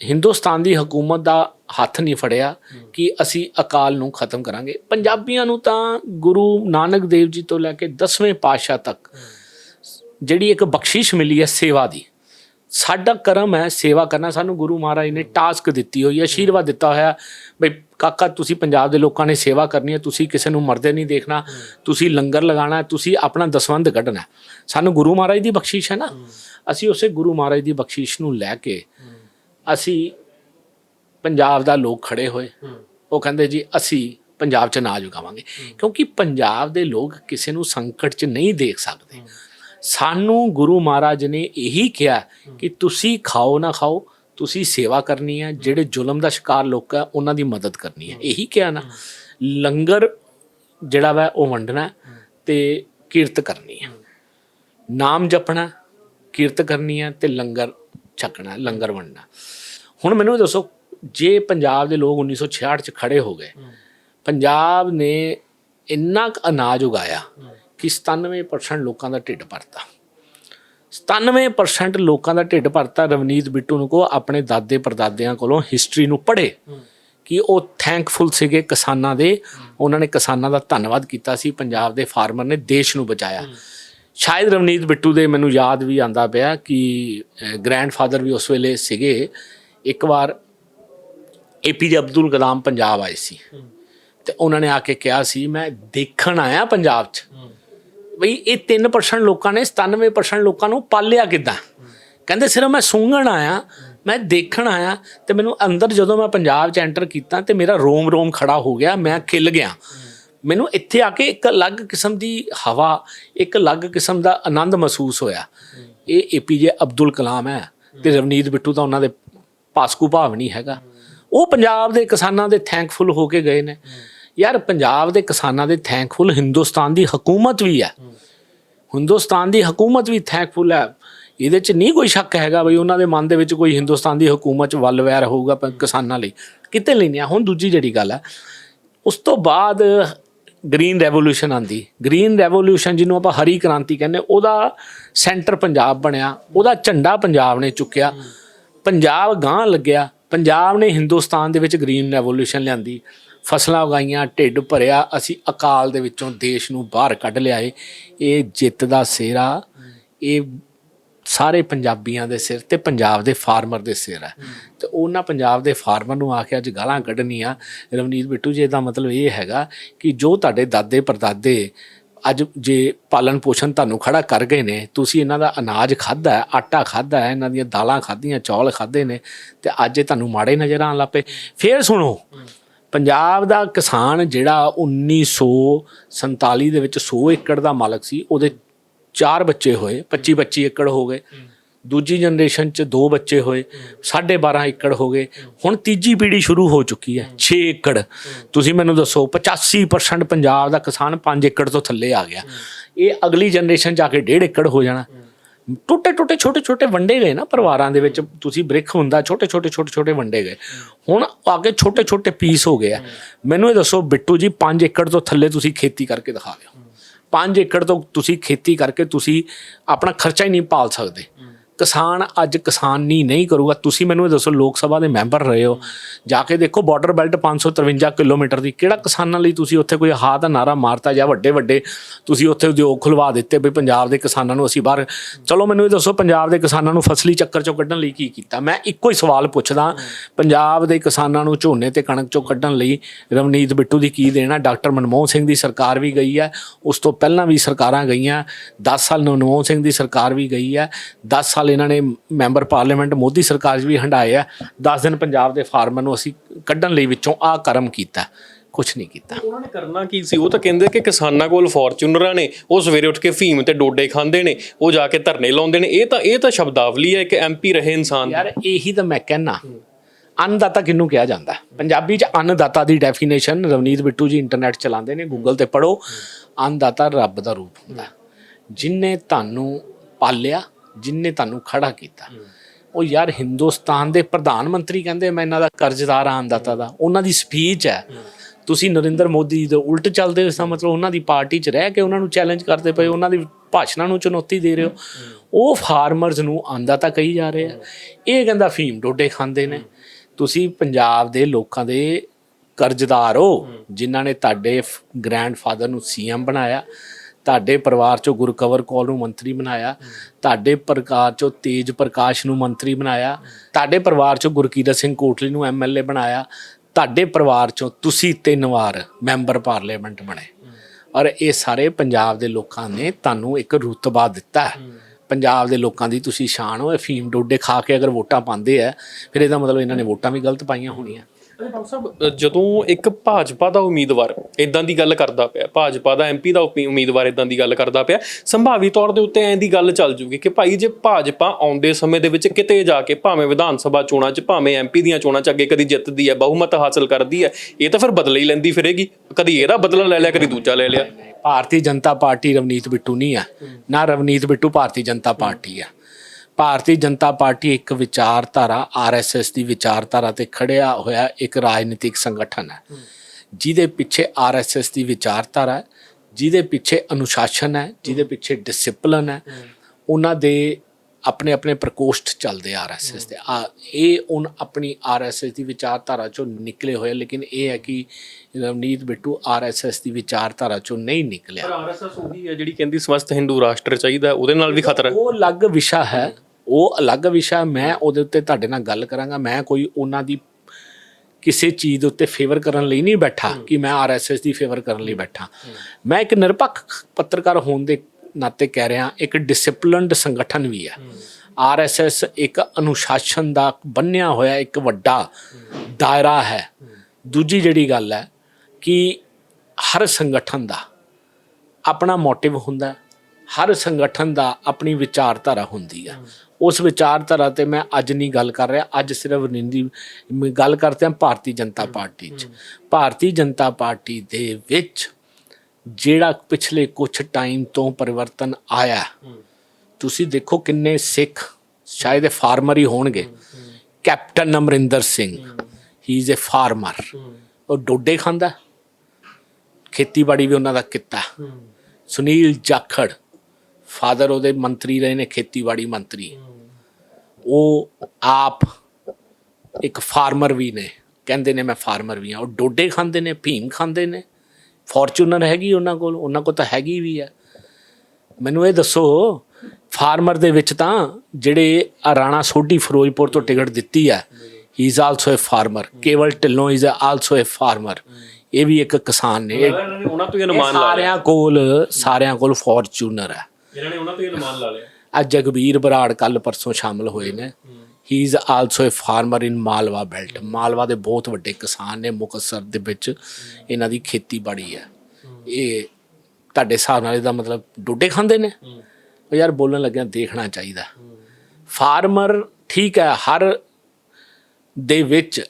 ਹਿੰਦੁਸਤਾਨ ਦੀ ਹਕੂਮਤ ਦਾ ਹੱਥ ਨਹੀਂ ਫੜਿਆ ਕਿ ਅਸੀਂ ਅਕਾਲ ਨੂੰ ਖਤਮ ਕਰਾਂਗੇ। ਪੰਜਾਬੀਆਂ ਨੂੰ ਤਾਂ ਗੁਰੂ ਨਾਨਕ ਦੇਵ ਜੀ ਤੋਂ ਲੈ ਕੇ 10ਵੇਂ ਪਾਤਸ਼ਾਹ ਤੱਕ ਜਿਹੜੀ ਇੱਕ ਬਖਸ਼ਿਸ਼ ਮਿਲੀ ਹੈ ਸੇਵਾ ਦੀ ਸਾਡਾ ਕਰਮ ਹੈ ਸੇਵਾ ਕਰਨਾ। ਸਾਨੂੰ ਗੁਰੂ ਮਹਾਰਾਜ ਨੇ ਟਾਸਕ ਦਿੱਤੀ ਹੋਈ ਹੈ, ਆਸ਼ੀਰਵਾਦ ਦਿੱਤਾ ਹੋਇਆ। ਬਈ ਕਾਕਾ, ਤੁਸੀਂ ਪੰਜਾਬ ਦੇ ਲੋਕਾਂ ਨੇ ਸੇਵਾ ਕਰਨੀ ਹੈ, ਤੁਸੀਂ ਕਿਸੇ ਨੂੰ ਮਰਦੇ ਨਹੀਂ ਦੇਖਣਾ। ਤੁਸੀਂ ਲੰਗਰ ਲਗਾਉਣਾ ਤੁਸੀਂ ਆਪਣਾ ਦਸਵੰਧ ਕੱਢਣਾ ਸਾਨੂੰ ਗੁਰੂ ਮਹਾਰਾਜ ਦੀ ਬਖਸ਼ਿਸ਼ ਹੈ ਨਾ। ਅਸੀਂ ਉਸੇ ਗੁਰੂ ਮਹਾਰਾਜ ਦੀ ਬਖਸ਼ਿਸ਼ ਨੂੰ ਲੈ ਕੇ ਅਸੀਂ ਪੰਜਾਬ ਦਾ ਲੋਕ ਖੜੇ ਹੋਏ। ਉਹ ਕਹਿੰਦੇ ਜੀ, ਅਸੀਂ ਪੰਜਾਬ 'ਚ ਨਾ ਉਗਾਵਾਂਗੇ। ਕਿਉਂਕਿ ਪੰਜਾਬ ਦੇ ਲੋਕ ਕਿਸੇ ਨੂੰ ਸੰਕਟ 'ਚ ਨਹੀਂ ਦੇਖ ਸਕਦੇ। ਸਾਨੂੰ ਗੁਰੂ ਮਹਾਰਾਜ ਨੇ ਇਹੀ ਕਿਹਾ ਕਿ ਤੁਸੀਂ ਖਾਓ ਨਾ ਖਾਓ, ਤੁਸੀਂ ਸੇਵਾ ਕਰਨੀ ਹੈ ਜਿਹੜੇ ਜ਼ੁਲਮ ਦਾ ਸ਼ਿਕਾਰ ਲੋਕ ਹੈ ਉਹਨਾਂ ਦੀ ਮਦਦ ਕਰਨੀ ਹੈ ਇਹੀ ਕਿਹਾ ਨਾ। ਲੰਗਰ ਜਿਹੜਾ ਵਾ, ਉਹ ਵੰਡਣਾ ਹੈ ਤੇ ਕੀਰਤ ਕਰਨੀ ਹੈ ਨਾਮ ਜਪਣਾ, ਕੀਰਤ ਕਰਨੀ ਹੈ ਤੇ ਲੰਗਰ ਛਕਣਾ, ਲੰਗਰ ਵੰਡਣਾ। ਹੁਣ ਮੈਨੂੰ ਦੱਸੋ, ਜੇ ਪੰਜਾਬ ਦੇ ਲੋਕ 1966 ਚ ਖੜੇ ਹੋ ਗਏ, ਪੰਜਾਬ ਨੇ ਇੰਨਾ ਕੁ ਅਨਾਜ ਉਗਾਇਆ ਕਿ 97% ਲੋਕਾਂ ਦਾ ਢਿੱਡ ਭਰਤਾ। 97% ਲੋਕਾਂ ਦਾ ਢਿੱਡ ਭਰਤਾ ਰਵਨੀਤ ਬਿੱਟੂ ਨੂੰ ਕੋ ਆਪਣੇ ਦਾਦੇ ਪਰਦਾਦਿਆਂ ਕੋਲੋਂ ਹਿਸਟਰੀ ਨੂੰ ਪੜ੍ਹੇ ਕਿ ਉਹ ਥੈਂਕਫੁਲ ਸੀਗੇ ਕਿਸਾਨਾਂ ਦੇ। ਉਹਨਾਂ ਨੇ ਕਿਸਾਨਾਂ ਦਾ ਧੰਨਵਾਦ ਕੀਤਾ ਸੀ ਪੰਜਾਬ ਦੇ ਫਾਰਮਰ ਨੇ ਦੇਸ਼ ਨੂੰ ਬਚਾਇਆ। ਸ਼ਾਇਦ ਰਵਨੀਤ ਬਿੱਟੂ ਦੇ ਮੈਨੂੰ ਯਾਦ ਵੀ ਆਂਦਾ ਪਿਆ ਕਿ ਗ੍ਰੈਂਡਫਾਦਰ ਵੀ ਉਸ ਵੇਲੇ ਸੀਗੇ। ਇੱਕ ਵਾਰ ਏਪੀਜੇ ਅਬਦੁਲ ਕਲਾਮ ਪੰਜਾਬ ਆਏ ਸੀ। ਤੇ ਉਹਨਾਂ ਨੇ ਆ ਕੇ ਕਿਹਾ ਸੀ ਮੈਂ ਦੇਖਣ ਆਇਆ ਪੰਜਾਬ 'ਚ। ਬਈ ਇਹ 3% ਲੋਕਾਂ ਨੇ 97% ਲੋਕਾਂ ਨੂੰ ਪਾਲਿਆ ਕਿਦਾਂ? ਕਹਿੰਦੇ ਸਿਰਫ ਮੈਂ ਸੁੰਘਣ ਆਇਆ, ਮੈਂ ਦੇਖਣ ਆਇਆ ਤੇ ਮੈਨੂੰ ਅੰਦਰ ਜਦੋਂ ਮੈਂ ਪੰਜਾਬ 'ਚ ਐਂਟਰ ਕੀਤਾ ਤੇ ਮੇਰਾ ਰੋਮ ਰੋਮ ਖੜਾ ਹੋ ਗਿਆ, ਮੈਂ ਖਿਲ ਗਿਆ। ਮੈਨੂੰ ਇੱਥੇ ਆ ਕੇ ਇੱਕ ਅਲੱਗ ਕਿਸਮ ਦੀ ਹਵਾ, ਇੱਕ ਅਲੱਗ ਕਿਸਮ ਦਾ ਆਨੰਦ ਮਹਿਸੂਸ ਹੋਇਆ। ਇਹ ਏਪੀਜੇ ਅਬਦੁਲ ਕਲਾਮ ਹੈ ਤੇ ਰਵਨੀਤ ਬਿੱਟੂ ਤਾਂ ਉਹਨਾਂ ਦੇ ਪਾਸਕੂ ਭਾਵ ਨਹੀਂ ਹੈਗਾ। ਉਹ ਪੰਜਾਬ ਦੇ ਕਿਸਾਨਾਂ ਦੇ ਥੈਂਕਫੁਲ ਹੋ ਕੇ ਗਏ ਨੇ। ਯਾਰ ਪੰਜਾਬ ਦੇ ਕਿਸਾਨਾਂ ਦੇ ਥੈਂਕਫੁਲ ਹਿੰਦੁਸਤਾਨ ਦੀ ਹਕੂਮਤ ਵੀ ਹੈ। ਹਿੰਦੁਸਤਾਨ ਦੀ ਹਕੂਮਤ ਵੀ ਥੈਂਕਫੁਲ ਹੈ। ਇਹਦੇ 'ਚ ਨਹੀਂ ਕੋਈ ਸ਼ੱਕ ਹੈਗਾ ਬਈ ਉਹਨਾਂ ਦੇ ਮਨ ਦੇ ਵਿੱਚ ਕੋਈ ਹਿੰਦੁਸਤਾਨ ਦੀ ਹਕੂਮਤ 'ਚ ਵੱਲਵੈਰ ਹੋਊਗਾ ਕਿਸਾਨਾਂ ਲਈ। ਕਿਤੇ ਨਹੀਂ ਆ। ਹੁਣ ਦੂਜੀ ਜਿਹੜੀ ਗੱਲ ਹੈ ਉਸ ਤੋਂ ਬਾਅਦ ਗ੍ਰੀਨ ਰੈਵੋਲੂਸ਼ਨ ਆਂਦੀ। ਗ੍ਰੀਨ ਰੈਵੋਲੂਸ਼ਨ ਜਿਹਨੂੰ ਆਪਾਂ ਹਰੀ ਕ੍ਰਾਂਤੀ ਕਹਿੰਦੇ ਉਹਦਾ ਸੈਂਟਰ ਪੰਜਾਬ ਬਣਿਆ। ਉਹਦਾ ਝੰਡਾ ਪੰਜਾਬ ਨੇ ਚੁੱਕਿਆ। ਪੰਜਾਬ ਗਾਂ ਲੱਗਿਆ। ਪੰਜਾਬ ਨੇ ਹਿੰਦੁਸਤਾਨ ਦੇ ਵਿੱਚ ਗ੍ਰੀਨ ਰੈਵੋਲੂਸ਼ਨ ਲਿਆਂਦੀ। ਫਸਲਾਂ ਉਗਾਈਆਂ, ਢਿੱਡ ਭਰਿਆ, ਅਸੀਂ ਅਕਾਲ ਦੇ ਵਿੱਚੋਂ ਦੇਸ਼ ਨੂੰ ਬਾਹਰ ਕੱਢ ਲਿਆਏ ਇਹ ਜਿੱਤ ਦਾ ਸਿਹਰਾ, ਇਹ ਸਾਰੇ ਪੰਜਾਬੀਆਂ ਦੇ ਸਿਰ ਤੇ ਪੰਜਾਬ ਦੇ ਫਾਰਮਰ ਦੇ ਸਿਰ ਹੈ। ਤੇ ਉਹਨਾਂ ਪੰਜਾਬ ਦੇ ਫਾਰਮਰ ਨੂੰ ਆ ਕੇ ਅੱਜ ਗਾਲਾਂ ਕੱਢਣੀਆਂ। ਰਵਨੀਤ ਬਿੱਟੂ ਜੀ ਦਾ ਮਤਲਬ ਇਹ ਹੈਗਾ ਕਿ ਜੋ ਤੁਹਾਡੇ ਦਾਦੇ ਪਰਦਾਦੇ ਅੱਜ ਜੇ ਪਾਲਣ ਪੋਸ਼ਣ ਤੁਹਾਨੂੰ ਖੜਾ ਕਰ ਗਏ ਨੇ, ਤੁਸੀਂ ਇਹਨਾਂ ਦਾ ਅਨਾਜ ਖਾਦਾ ਆਟਾ ਖਾਦਾ ਇਹਨਾਂ ਦੀਆਂ ਦਾਲਾਂ ਖਾਧੀਆਂ, ਚੌਲ ਖਾਦੇ ਨੇ ਤੇ ਅੱਜ ਇਹ ਤੁਹਾਨੂੰ ਮਾੜੇ ਨਜ਼ਰ ਆਉਣ ਲੱਪੇ ਫੇਰ ਸੁਣੋ ਪੰਜਾਬ ਦਾ ਕਿਸਾਨ ਜਿਹੜਾ 1947 ਦੇ ਵਿੱਚ 100 ਏਕੜ ਦਾ ਮਾਲਕ ਸੀ ਉਹਦੇ ਚਾਰ ਬੱਚੇ ਹੋਏ 25 25 ਏਕੜ ਹੋ ਗਏ। ਦੂਜੀ ਜਨਰੇਸ਼ਨ ਚ ਦੋ ਬੱਚੇ ਹੋਏ 12.5 ਏਕੜ ਹੋ ਗਏ। ਹੁਣ ਤੀਜੀ ਪੀੜ੍ਹੀ ਸ਼ੁਰੂ ਹੋ ਚੁੱਕੀ ਹੈ 6 ਏਕੜ। ਤੁਸੀਂ ਮੈਨੂੰ ਦੱਸੋ 85% ਪੰਜਾਬ ਦਾ ਕਿਸਾਨ 5 ਏਕੜ ਤੋਂ ਥੱਲੇ ਆ ਗਿਆ। ਇਹ ਅਗਲੀ ਜਨਰੇਸ਼ਨ ਜਾ ਕੇ 1.5 ਏਕੜ ਹੋ ਜਾਣਾ। ਟੁੱਟੇ ਟੁੱਟੇ ਛੋਟੇ ਛੋਟੇ ਵੰਡੇ ਗਏ ਨਾ ਪਰਿਵਾਰਾਂ ਦੇ ਵਿੱਚ, ਤੁਸੀਂ ਬ੍ਰਿਕ ਹੁੰਦਾ, ਛੋਟੇ ਛੋਟੇ ਛੋਟੇ ਛੋਟੇ ਵੰਡੇ ਗਏ। ਹੁਣ ਅੱਗੇ ਛੋਟੇ ਛੋਟੇ ਪੀਸ ਹੋ ਗਏ ਆ। ਮੈਨੂੰ ਇਹ ਦੱਸੋ ਬਿੱਟੂ ਜੀ 5 ਏਕੜ ਤੋਂ ਥੱਲੇ ਤੁਸੀਂ ਖੇਤੀ ਕਰਕੇ ਦਿਖਾ ਦਿਓ। 5 ਏਕੜ ਤੋਂ ਤੁਸੀਂ ਖੇਤੀ ਕਰਕੇ ਤੁਸੀਂ ਆਪਣਾ ਖਰਚਾ ਹੀ ਨਹੀਂ ਪਾਲ ਸਕਦੇ। ਕਿਸਾਨ ਅੱਜ ਕਿਸਾਨੀ ਨਹੀਂ ਕਰੂਗਾ। ਤੁਸੀਂ ਮੈਨੂੰ ਇਹ ਦੱਸੋ, ਲੋਕ ਸਭਾ ਦੇ ਮੈਂਬਰ ਰਹੇ ਹੋ, ਜਾ ਕੇ ਦੇਖੋ ਬਾਰਡਰ ਬੈਲਟ 553 ਕਿਲੋਮੀਟਰ ਦੀ ਕਿਹੜਾ ਕਿਸਾਨਾਂ ਲਈ ਤੁਸੀਂ ਉੱਥੇ ਕੋਈ ਹਾ ਦਾ ਨਾਰਾ ਮਾਰਤਾ ਜਾਂ ਵੱਡੇ ਵੱਡੇ ਤੁਸੀਂ ਉੱਥੇ ਉਦਯੋਗ ਖੁਲਵਾ ਦਿੱਤੇ ਵੀ ਪੰਜਾਬ ਦੇ ਕਿਸਾਨਾਂ ਨੂੰ ਅਸੀਂ ਬਾਹਰ। ਚਲੋ ਮੈਨੂੰ ਇਹ ਦੱਸੋ, ਪੰਜਾਬ ਦੇ ਕਿਸਾਨਾਂ ਨੂੰ ਫਸਲੀ ਚੱਕਰ ਚੋਂ ਕੱਢਣ ਲਈ ਕੀ ਕੀਤਾ? ਮੈਂ ਇੱਕੋ ਹੀ ਸਵਾਲ ਪੁੱਛਦਾ, ਪੰਜਾਬ ਦੇ ਕਿਸਾਨਾਂ ਨੂੰ ਝੋਨੇ ਤੇ ਕਣਕ ਚੋਂ ਕੱਢਣ ਲਈ ਰਵਨੀਤ ਬਿੱਟੂ ਦੀ ਕੀ ਦੇਣਾ? ਡਾਕਟਰ ਮਨਮੋਹਨ ਸਿੰਘ ਦੀ ਸਰਕਾਰ ਵੀ ਗਈ ਹੈ, ਉਸ ਤੋਂ ਪਹਿਲਾਂ ਵੀ ਸਰਕਾਰਾਂ ਗਈਆਂ 10 ਸਾਲ ਮਨਮੋਹਨ ਸਿੰਘ ਦੀ ਸਰਕਾਰ ਵੀ ਗਈ ਹੈ 10 ਸਾਲ ਇਹਨਾਂ ਨੇ ਮੈਂਬਰ ਪਾਰਲੀਮੈਂਟ ਮੋਦੀ ਸਰਕਾਰ 'ਚ ਵੀ ਹੰਡਾਏ ਆ। 10 ਦਿਨ ਪੰਜਾਬ ਦੇ ਫਾਰਮਰ ਨੂੰ ਅਸੀਂ ਕੱਢਣ ਲਈ ਵਿੱਚੋਂ ਆਹ ਕਰਮ ਕੀਤਾ। ਕੁਝ ਨਹੀਂ ਕੀਤਾ। ਉਹਨਾਂ ਨੇ ਕਰਨਾ ਕੀ ਸੀ? ਉਹ ਤਾਂ ਕਹਿੰਦੇ ਕਿ ਕਿਸਾਨਾਂ ਕੋਲ ਫੋਰਚੂਨਰਾਂ ਨੇ ਉਹ ਸਵੇਰੇ ਉੱਠ ਕੇ ਫੀਮ ਤੇ ਡੋਡੇ ਖਾਂਦੇ ਨੇ ਉਹ ਜਾ ਕੇ ਧਰਨੇ ਲਾਉਂਦੇ ਨੇ। ਇਹ ਤਾਂ ਇਹ ਤਾਂ ਸ਼ਬਦਾਵਲੀ ਹੈ ਇੱਕ ਐਮਪੀ ਰਹੇ ਇਨਸਾਨ ਯਾਰ ਇਹੀ ਤਾਂ ਮੈਂ ਕਹਿਣਾ ਅੰਨਦਾਤਾ ਕਿਹਨੂੰ ਕਿਹਾ ਜਾਂਦਾ? ਪੰਜਾਬੀ ਚ ਅੰਨਦਾਤਾ ਦੀ ਡੈਫੀਨੇਸ਼ਨ ਰਵਨੀਤ ਬਿੱਟੂ ਜੀ ਇੰਟਰਨੈਟ ਚਲਾਉਂਦੇ ਨੇ ਗੂਗਲ ਤੇ ਪੜੋ ਅੰਨਦਾਤਾ ਰੱਬ ਦਾ ਰੂਪ ਹੁੰਦਾ। ਜਿਨਨੇ ਤੁਹਾਨੂੰ ਪਾਲਿਆ ਜਿਨਨੇ ਤੁਹਾਨੂੰ ਖੜਾ ਕੀਤਾ। ਉਹ ਯਾਰ ਹਿੰਦੁਸਤਾਨ ਦੇ ਪ੍ਰਧਾਨ ਮੰਤਰੀ ਕਹਿੰਦੇ ਮੈਂ ਇਹਨਾਂ ਦਾ ਕਰਜ਼ਦਾਰ ਹਾਂ ਅੰਨਦਾਤਾ ਦਾ। ਉਹਨਾਂ ਦੀ ਸਪੀਚ ਹੈ। ਤੁਸੀਂ ਨਰਿੰਦਰ ਮੋਦੀ ਦੇ ਉਲਟ ਚੱਲਦੇ ਹੋ ਇਸ ਦਾ ਮਤਲਬ ਉਹਨਾਂ ਦੀ ਪਾਰਟੀ 'ਚ ਰਹਿ ਕੇ ਉਹਨਾਂ ਨੂੰ ਚੈਲੰਜ ਕਰਦੇ ਪਏ ਉਹਨਾਂ ਦੀ ਭਾਸ਼ਣਾਂ ਨੂੰ ਚੁਣੌਤੀ ਦੇ ਰਹੇ ਹੋ। ਉਹ ਫਾਰਮਰਸ ਨੂੰ ਆਂਦਾ ਤਾਂ ਕਹੀ ਜਾ ਰਹੇ। ਆ ਇਹ ਕਹਿੰਦਾ ਫੀਮ ਡੋਡੇ ਖਾਂਦੇ ਨੇ। ਤੁਸੀਂ ਪੰਜਾਬ ਦੇ ਲੋਕਾਂ ਦੇ ਕਰਜ਼ਦਾਰ ਹੋ ਜਿਨ੍ਹਾਂ ਨੇ ਤੁਹਾਡੇ ਗ੍ਰੈਂਡਫਾਦਰ ਨੂੰ ਸੀਐਮ ਬਣਾਇਆ। ਤੁਹਾਡੇ ਪਰਿਵਾਰ ਚੋਂ ਗੁਰਕਵਰ ਕੌਰ ਨੂੰ ਮੰਤਰੀ ਬਣਾਇਆ, ਤੁਹਾਡੇ ਪਰਿਵਾਰ ਚੋਂ ਤੇਜ ਪ੍ਰਕਾਸ਼ ਨੂੰ ਮੰਤਰੀ ਬਣਾਇਆ, ਤੁਹਾਡੇ ਪਰਿਵਾਰ ਚੋਂ ਗੁਰਕੀਰਤ ਸਿੰਘ ਕੋਟਲੀ ਨੂੰ ਐਮਐਲਏ ਬਣਾਇਆ, ਤੁਹਾਡੇ ਪਰਿਵਾਰ ਚੋਂ ਤੁਸੀਂ ਤਿੰਨ ਵਾਰ ਮੈਂਬਰ ਪਾਰਲੀਮੈਂਟ ਬਣੇ। ਔਰ ਇਹ ਸਾਰੇ ਪੰਜਾਬ ਦੇ ਲੋਕਾਂ ਨੇ ਤੁਹਾਨੂੰ ਇੱਕ ਰੁਤਬਾ ਦਿੱਤਾ ਹੈ। ਪੰਜਾਬ ਦੇ ਲੋਕਾਂ ਦੀ ਤੁਸੀਂ ਸ਼ਾਨ ਹੋ, ਇਹ ਫੀਮ ਡੋਡੇ ਖਾ ਕੇ ਅਗਰ ਵੋਟਾਂ ਪਾਉਂਦੇ ਆ, ਫਿਰ ਇਹਦਾ ਮਤਲਬ ਇਹਨਾਂ ਨੇ ਵੋਟਾਂ ਵੀ ਗਲਤ ਪਾਈਆਂ ਹੋਣੀਆਂ। ਡਾਕਟਰ ਸਾਹਿਬ ਜਦੋਂ ਇੱਕ ਭਾਜਪਾ ਦਾ ਉਮੀਦਵਾਰ ਇਦਾਂ ਦੀ ਗੱਲ ਕਰਦਾ ਪਿਆ, ਭਾਜਪਾ ਦਾ ਐਮਪੀ ਦਾ ਉਮੀਦਵਾਰ ਇਦਾਂ ਦੀ ਗੱਲ ਕਰਦਾ ਪਿਆ, ਸੰਭਾਵੀ ਤੌਰ ਦੇ ਉੱਤੇ ਐਂ ਦੀ ਗੱਲ ਚੱਲ ਜੂਗੀ ਕਿ ਭਾਈ ਜੇ ਭਾਜਪਾ ਆਉਂਦੇ ਸਮੇਂ ਦੇ ਵਿੱਚ ਕਿਤੇ ਜਾ ਕੇ ਭਾਵੇਂ ਵਿਧਾਨ ਸਭਾ ਚੋਣਾਂ 'ਚ, ਭਾਵੇਂ ਐਮਪੀ ਦੀਆਂ ਚੋਣਾਂ 'ਚ ਅੱਗੇ ਕਦੀ ਜਿੱਤਦੀ ਹੈ, ਬਹੁਮਤ ਹਾਸਲ ਕਰਦੀ ਹੈ, ਇਹ ਤਾਂ ਫਿਰ ਬਦਲੇ ਹੀ ਲੈਂਦੀ ਫਿਰੇਗੀ, ਕਦੀ ਇਹਦਾ ਬਦਲਾ ਲੈ ਲਿਆ, ਕਦੀ ਦੂਜਾ ਲੈ ਲਿਆ। ਭਾਰਤੀ ਜਨਤਾ ਪਾਰਟੀ ਰਵਨੀਤ ਬਿੱਟੂ ਨਹੀਂ ਆ ਨਾ ਰਵਨੀਤ ਬਿੱਟੂ ਭਾਰਤੀ ਜਨਤਾ ਪਾਰਟੀ ਆ ਭਾਰਤੀ ਜਨਤਾ ਪਾਰਟੀ ਇੱਕ ਵਿਚਾਰਧਾਰਾ ਆਰਐਸਐਸ ਦੀ ਵਿਚਾਰਧਾਰਾ ਤੇ ਖੜਿਆ ਹੋਇਆ ਇੱਕ ਰਾਜਨੀਤਿਕ ਸੰਗਠਨ ਹੈ। ਜਿਹਦੇ ਪਿੱਛੇ ਆਰਐਸਐਸ ਦੀ ਵਿਚਾਰਧਾਰਾ ਹੈ ਜਿਹਦੇ ਪਿੱਛੇ ਅਨੁਸ਼ਾਸਨ ਹੈ ਜਿਹਦੇ ਪਿੱਛੇ ਡਿਸਪਲਿਨ ਹੈ ਉਹਨਾਂ ਦੇ ਆਪਣੇ ਆਪਣੇ ਪ੍ਰਕੋਸ਼ਟ ਚੱਲਦੇ ਆਰਐਸਐਸ ਦੇ। ਆ ਇਹ ਉਨ ਆਪਣੀ ਆਰਐਸਐਸ ਦੀ ਵਿਚਾਰਧਾਰਾ ਚੋਂ ਨਿਕਲੇ ਹੋਏ ਲੇਕਿਨ ਇਹ ਹੈ ਕਿ ਰਵਨੀਤ ਬਿੱਟੂ ਆਰਐਸਐਸ ਦੀ ਵਿਚਾਰਧਾਰਾ ਚੋਂ ਨਹੀਂ ਨਿਕਲਿਆ। ਪਰ ਆਰਐਸਐਸ ਉਹੀ ਹੈ ਜਿਹੜੀ ਕਹਿੰਦੀ ਸਵਸਥ ਹਿੰਦੂ ਰਾਸ਼ਟਰ ਚਾਹੀਦਾ ਉਹਦੇ ਨਾਲ ਵੀ ਖਤਰਾ ਹੈ। ਉਹ ਅਲੱਗ ਵਿਸ਼ਾ ਹੈ ਉਹ ਅਲੱਗ ਵਿਸ਼ਾ ਮੈਂ ਉਹਦੇ ਉੱਤੇ ਤੁਹਾਡੇ ਨਾਲ ਗੱਲ ਕਰਾਂਗਾ। ਮੈਂ ਕੋਈ ਉਹਨਾਂ ਦੀ ਕਿਸੇ ਚੀਜ਼ ਦੇ ਉੱਤੇ ਫੇਵਰ ਕਰਨ ਲਈ ਨਹੀਂ ਬੈਠਾ ਕਿ ਮੈਂ ਆਰਐਸਐਸ ਦੀ ਫੇਵਰ ਕਰਨ ਲਈ ਬੈਠਾ। ਮੈਂ ਇੱਕ ਨਿਰਪੱਖ ਪੱਤਰਕਾਰ ਹੋਣ ਦੇ ਨਾਤੇ ਕਹਿ ਰਿਹਾ ਇੱਕ ਡਿਸਪਲਿਨਡ ਸੰਗਠਨ ਵੀ ਹੈ। ਆਰਐਸਐਸ ਇੱਕ ਅਨੁਸ਼ਾਸਨ ਦਾ ਬੰਨਿਆ ਹੋਇਆ ਇੱਕ ਵੱਡਾ ਦਾਇਰਾ ਹੈ। ਦੂਜੀ ਜਿਹੜੀ ਗੱਲ ਹੈ ਕਿ ਹਰ ਸੰਗਠਨ ਦਾ ਆਪਣਾ ਮੋਟਿਵ ਹੁੰਦਾ। ਹਰ ਸੰਗਠਨ ਦਾ ਆਪਣੀ ਵਿਚਾਰਧਾਰਾ ਹੁੰਦੀ ਹੈ। ਉਸ ਵਿਚਾਰਧਾਰਾ ਤੇ ਮੈਂ ਅੱਜ ਨਹੀਂ ਗੱਲ ਕਰ ਰਿਹਾ, ਅੱਜ ਸਿਰਫ ਨਿੰਦੀ ਗੱਲ ਕਰਦੇ ਹਾਂ ਭਾਰਤੀ ਜਨਤਾ ਪਾਰਟੀ 'ਚ। ਭਾਰਤੀ ਜਨਤਾ ਪਾਰਟੀ ਦੇ ਵਿੱਚ ਜਿਹੜਾ ਪਿਛਲੇ ਕੁਝ ਟਾਈਮ ਤੋਂ ਪਰਿਵਰਤਨ ਆਇਆ, ਤੁਸੀਂ ਦੇਖੋ ਕਿੰਨੇ ਸਿੱਖ, ਸ਼ਾਇਦ ਇਹ ਫਾਰਮਰ ਹੀ ਹੋਣਗੇ। Captain Amarinder Singh he is a farmer ਉਹ ਡੋਡੇ ਖਾਂਦਾ, ਖੇਤੀਬਾੜੀ ਵੀ ਉਹਨਾਂ ਦਾ ਕੀਤਾ। ਸੁਨੀਲ ਜਾਖੜ ਫਾਦਰ ਉਹਦੇ ਮੰਤਰੀ ਰਹੇ ਨੇ ਖੇਤੀਬਾੜੀ ਮੰਤਰੀ। ਉਹ ਆਪ ਇੱਕ ਫਾਰਮਰ ਵੀ ਨੇ। ਕਹਿੰਦੇ ਨੇ ਮੈਂ ਫਾਰਮਰ ਵੀ ਹਾਂ। ਉਹ ਡੋਡੇ ਖਾਂਦੇ ਨੇ ਭੀਮ ਖਾਂਦੇ ਨੇ। ਫੋਰਚੂਨਰ ਹੈਗੀ ਉਹਨਾਂ ਕੋਲ ਉਹਨਾਂ ਕੋਲ ਤਾਂ ਹੈਗੀ ਵੀ ਹੈ ਮੈਨੂੰ ਇਹ ਦੱਸੋ ਫਾਰਮਰ ਦੇ ਵਿੱਚ ਤਾਂ ਜਿਹੜੇ ਆ ਰਾਣਾ ਸੋਢੀ ਫਿਰੋਜ਼ਪੁਰ ਤੋਂ ਟਿਕਟ ਦਿੱਤੀ ਹੈ he is also a farmer Kewal Dhillon is also a farmer ਇਹ ਵੀ ਇੱਕ ਕਿਸਾਨ ਨੇ। ਉਹਨਾਂ ਤੋਂ ਹੀ ਅਨੁਮਾਨ ਲਾ ਸਾਰਿਆਂ ਕੋਲ ਸਾਰਿਆਂ ਕੋਲ ਫੋਰਚੂਨਰ ਹੈ ਇਹਨਾਂ ਨੇ ਉਹਨਾਂ ਤੋਂ ਹੀ ਅਨੁਮਾਨ ਲਾ ਲਿਆ। ਅੱਜ ਜਗਬੀਰ ਬਰਾੜ ਕੱਲ ਪਰਸੋਂ ਸ਼ਾਮਲ ਹੋਏ ਨੇ। He is also a farmer in Malwa belt Malwa ਦੇ ਬਹੁਤ ਵੱਡੇ ਕਿਸਾਨ ਨੇ ਮੁਕਤਸਰ ਦੇ ਵਿੱਚ ਇਹਨਾਂ ਦੀ ਖੇਤੀਬਾੜੀ ਹੈ। ਇਹ ਤੁਹਾਡੇ ਹਿਸਾਬ ਨਾਲ ਇਹਦਾ ਮਤਲਬ ਡੋਡੇ ਖਾਂਦੇ ਨੇ? ਉਹ ਯਾਰ ਬੋਲਣ ਲੱਗਿਆ ਦੇਖਣਾ ਚਾਹੀਦਾ। ਫਾਰਮਰ ਠੀਕ ਹੈ, ਹਰ ਦੇ ਵਿੱਚ,